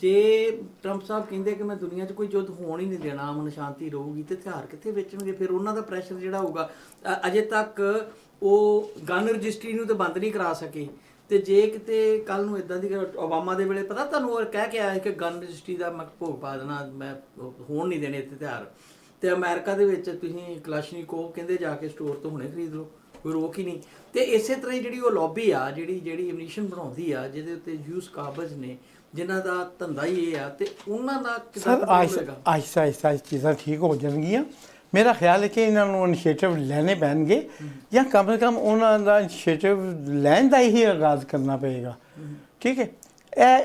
ਜੇ ਟਰੰਪ ਸਾਹਿਬ ਕਹਿੰਦੇ ਕਿ ਮੈਂ ਦੁਨੀਆ 'ਚ ਕੋਈ ਯੁੱਧ ਹੋਣ ਹੀ ਨਹੀਂ ਦੇਣਾ ਅਮਨ ਸ਼ਾਂਤੀ ਰਹੂਗੀ ਤੇ ਹਥਿਆਰ ਕਿੱਥੇ ਵੇਚਣਗੇ ਫਿਰ ਉਹਨਾਂ ਦਾ ਪ੍ਰੈਸ਼ਰ ਜਿਹੜਾ ਹੋਊਗਾ ਅਜੇ ਤੱਕ ਉਹ ਗਨ ਰਜਿਸਟਰੀ ਨੂੰ ਤੇ ਬੰਦ ਨਹੀਂ ਕਰਾ ਸਕੇ। ਤੇ ਜੇ ਕਿਤੇ ਕੱਲ ਨੂੰ ਇਦਾਂ ਦੀ ਓਬਾਮਾ ਦੇ ਵੇਲੇ ਪਤਾ ਤੁਹਾਨੂੰ ਉਹ ਕਹਿ ਕੇ ਆਇਆ ਕਿ ਗਨ ਰਜਿਸਟਰੀ ਦਾ ਮੈਂ ਭੋਗ ਪਾ ਦੇਣਾ ਮੈਂ ਹੋਣ ਨਹੀਂ ਦੇਣੇ ਇੱਥੇ ਹਥਿਆਰ ਤੇ ਅਮਰੀਕਾ ਦੇ ਵਿੱਚ ਤੁਸੀਂ ਕਲਾਸ਼ਨੀਕੋਵ ਕਹਿੰਦੇ ਜਾ ਕੇ ਸਟੋਰ ਤੋਂ ਹੁਣੇ ਖਰੀਦ ਲਓ ਕੋਈ ਰੋਕ ਹੀ ਨਹੀਂ। ਤੇ ਇਸੇ ਤਰ੍ਹਾਂ ਹੀ ਜਿਹੜੀ ਉਹ ਲੌਬੀ ਆ ਜਿਹੜੀ ਜਿਹੜੀ ਐਮਨੀਸ਼ਨ ਬਣਾਉਂਦੀ ਆ ਜਿਹਦੇ ਉੱਤੇ ਯੂਸ ਕਾਬਜ਼ ਨੇ ਜਿਨ੍ਹਾਂ ਦਾ ਧੰਦਾ ਹੀ ਇਹ ਆ ਤੇ ਉਹਨਾਂ ਦਾ ਕਿੱਦਾਂ?
ਆਹਿਸਤਾ ਆਹਿਸਤਾ ਇਹ ਚੀਜ਼ਾਂ ਠੀਕ ਹੋ ਜਾਣਗੀਆਂ। ਮੇਰਾ ਖਿਆਲ ਹੈ ਕਿ ਇਹਨਾਂ ਨੂੰ ਇਨੀਸ਼ੀਏਟਿਵ ਲੈਣੇ ਪੈਣਗੇ ਜਾਂ ਕਮ ਸੇ ਕਮ ਉਹਨਾਂ ਦਾ ਇਨੀਸ਼ੀਏਟਿਵ ਲੈਣ ਦਾ ਹੀ ਆਗਾਜ਼ ਕਰਨਾ ਪਏਗਾ। ਠੀਕ ਹੈ? ਇਹ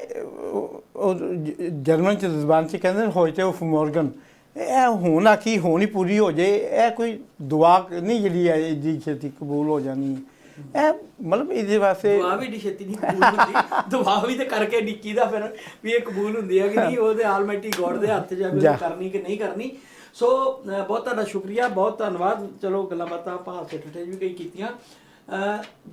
ਜਰਮਨ ਚ ਜ਼ਬਾਨ ਚ ਕਹਿੰਦੇ ਨੇ ਹੋਇਤੇ ਆਫ ਮੋਰਗਨ। ਇਹ ਹੋਣਾ ਕੀ ਹੋਣੀ ਪੂਰੀ ਹੋ ਜੇ ਇਹ ਕੋਈ ਦੁਆ ਨਹੀਂ ਜਿਹੜੀ ਹੈ ਜੀ ਛੇਤੀ ਕਬੂਲ ਹੋ ਜਾਣੀ। ਇਹ ਮਤਲਬ ਇਹਦੇ ਵਾਸਤੇ
ਦੁਆ ਵੀ ਡੀ ਛੇਤੀ ਨਹੀਂ ਕਬੂਲ ਹੁੰਦੀ। ਦੁਆ ਵੀ ਤੇ ਕਰਕੇ ਡਿੱਕੀ ਦਾ ਫਿਰ ਵੀ ਇਹ ਕਬੂਲ ਹੁੰਦੀ ਹੈ ਕਿ ਨਹੀਂ ਉਹਦੇ ਆਲਮਾਈਟੀ ਗੋਡ ਦੇ ਹੱਥ ਜਾ। ਕੇ ਕਰਨੀ ਕਿ ਨਹੀਂ ਕਰਨੀ। ਸੋ ਬਹੁਤ ਤੁਹਾਡਾ ਸ਼ੁਕਰੀਆ, ਬਹੁਤ ਧੰਨਵਾਦ। ਚਲੋ, ਗੱਲਾਂ ਬਾਤਾਂ ਆਪਾਂ ਹਾਸੇ ਠੱਠੇ ਵੀ ਕਈ ਕੀਤੀਆਂ।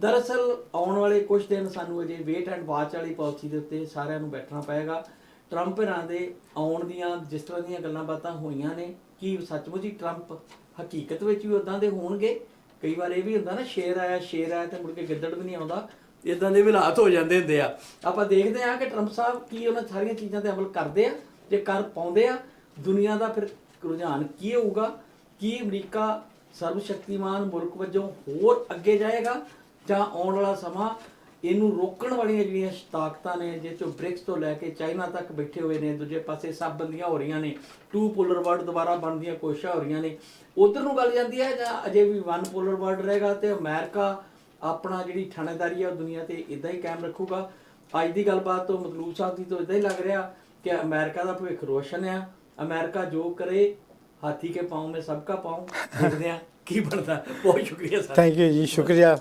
ਦਰਅਸਲ ਆਉਣ ਵਾਲੇ ਕੁਝ ਦਿਨ ਸਾਨੂੰ ਅਜੇ ਵੇਟ ਐਂਡ ਵਾਚ ਵਾਲੀ ਪਾਲਿਸੀ ਦੇ ਉੱਤੇ ਸਾਰਿਆਂ ਨੂੰ ਬੈਠਣਾ ਪਏਗਾ। ਟਰੰਪ ਰਾਂ ਦੇ ਆਉਣ ਦੀਆਂ, ਜਿਸ ਤਰ੍ਹਾਂ ਦੀਆਂ ਗੱਲਾਂ ਬਾਤਾਂ ਹੋਈਆਂ ਨੇ, ਕੀ ਸੱਚਮੁੱਚ ਹੀ ਟਰੰਪ ਹਕੀਕਤ ਵਿੱਚ ਵੀ ਉਦਾਂ ਦੇ ਹੋਣਗੇ? ਕਈ ਵਾਰ ਇਹ ਵੀ ਹੁੰਦਾ ਨਾ, ਸ਼ੇਰ ਆਇਆ ਸ਼ੇਰ ਆਇਆ ਤੇ ਮੁੜ ਕੇ ਗਿੱਦੜ ਵੀ ਨਹੀਂ ਆਉਂਦਾ। ਇਦਾਂ ਦੇ ਵੀ ਹਾਲਾਤ ਹੋ ਜਾਂਦੇ ਹੁੰਦੇ ਆ। ਆਪਾਂ ਦੇਖਦੇ ਆ ਕਿ ਟਰੰਪ ਸਾਹਿਬ ਕੀ ਉਹਨਾਂ ਸਾਰੀਆਂ ਚੀਜ਼ਾਂ ਤੇ ਅਮਲ ਕਰਦੇ ਆ, ਜੇ ਕਰ ਪਾਉਂਦੇ ਆ, ਦੁਨੀਆ ਦਾ ਫਿਰ ਰੁਝਾਨ ਕੀ ਹੋਊਗਾ? ਕੀ ਅਮਰੀਕਾ ਸਰਵ ਸ਼ਕਤੀਮਾਨ ਮੁਲਕ ਵਜੋਂ ਹੋਰ ਅੱਗੇ ਜਾਏਗਾ? ਜਾਂ ਆਉਣ ਵਾਲਾ ਸਮਾਂ ਇਹਨੂੰ ਰੋਕਣ ਵਾਲੀਆਂ ਜਿਹੜੀਆਂ ਤਾਕਤਾਂ ਨੇ ਜਿਸ ਚੋਂ ਬ੍ਰਿਕਸ ਤੋਂ ਲੈ ਕੇ ਚਾਈਨਾ ਤੱਕ ਬੈਠੇ ਹੋਏ ਨੇ, ਦੂਜੇ ਪਾਸੇ ਸਭ ਬੰਦੀਆਂ ਹੋ ਰਹੀਆਂ ਨੇ, ਟੂ ਪੋਲਰ ਵਰਲਡ ਦੁਬਾਰਾ ਬਣਦੀਆਂ ਕੋਸ਼ਿਸ਼ਾਂ ਹੋ ਰਹੀਆਂ ਨੇ। ਉਧਰ ਨੂੰ ਗੱਲ ਜਾਂਦੀ ਹੈ ਜਾਂ ਅਜੇ ਵੀ ਵਨ ਪੋਲਰ ਵਰਲਡ ਰਹੇਗਾ ਤੇ ਅਮਰੀਕਾ ਆਪਣਾ ਜਿਹੜੀ ਥਾਣੇਦਾਰੀ ਆ ਉਹ ਦੁਨੀਆ ਤੇ ਇਦਾਂ ਹੀ ਕਾਇਮ ਰੱਖੂਗਾ। ਅੱਜ ਦੀ ਗੱਲਬਾਤ ਤੋਂ ਮਤਲੂਬ ਸਾਹਿਬ ਦੀ ਤੋਂ ਇਦਾਂ ਹੀ ਲੱਗ ਰਿਹਾ ਕਿ ਅਮਰੀਕਾ ਦਾ ਭਵਿੱਖ ਰੋਸ਼ਨ ਆ। ਅਮਰੀਕਾ ਜੋ ਕਰੇ, ਹਾਥੀ ਕੇ ਪਾਉਂ ਮੈਂ ਸਭ ਕਾ ਪਾਉ। ਦੇਖਦੇ ਆ ਕੀ ਬਣਦਾ। ਬਹੁਤ ਸ਼ੁਕਰੀਆ ਸਰ।
ਥੈਂਕ ਯੂ ਜੀ, ਸ਼ੁਕਰੀਆ।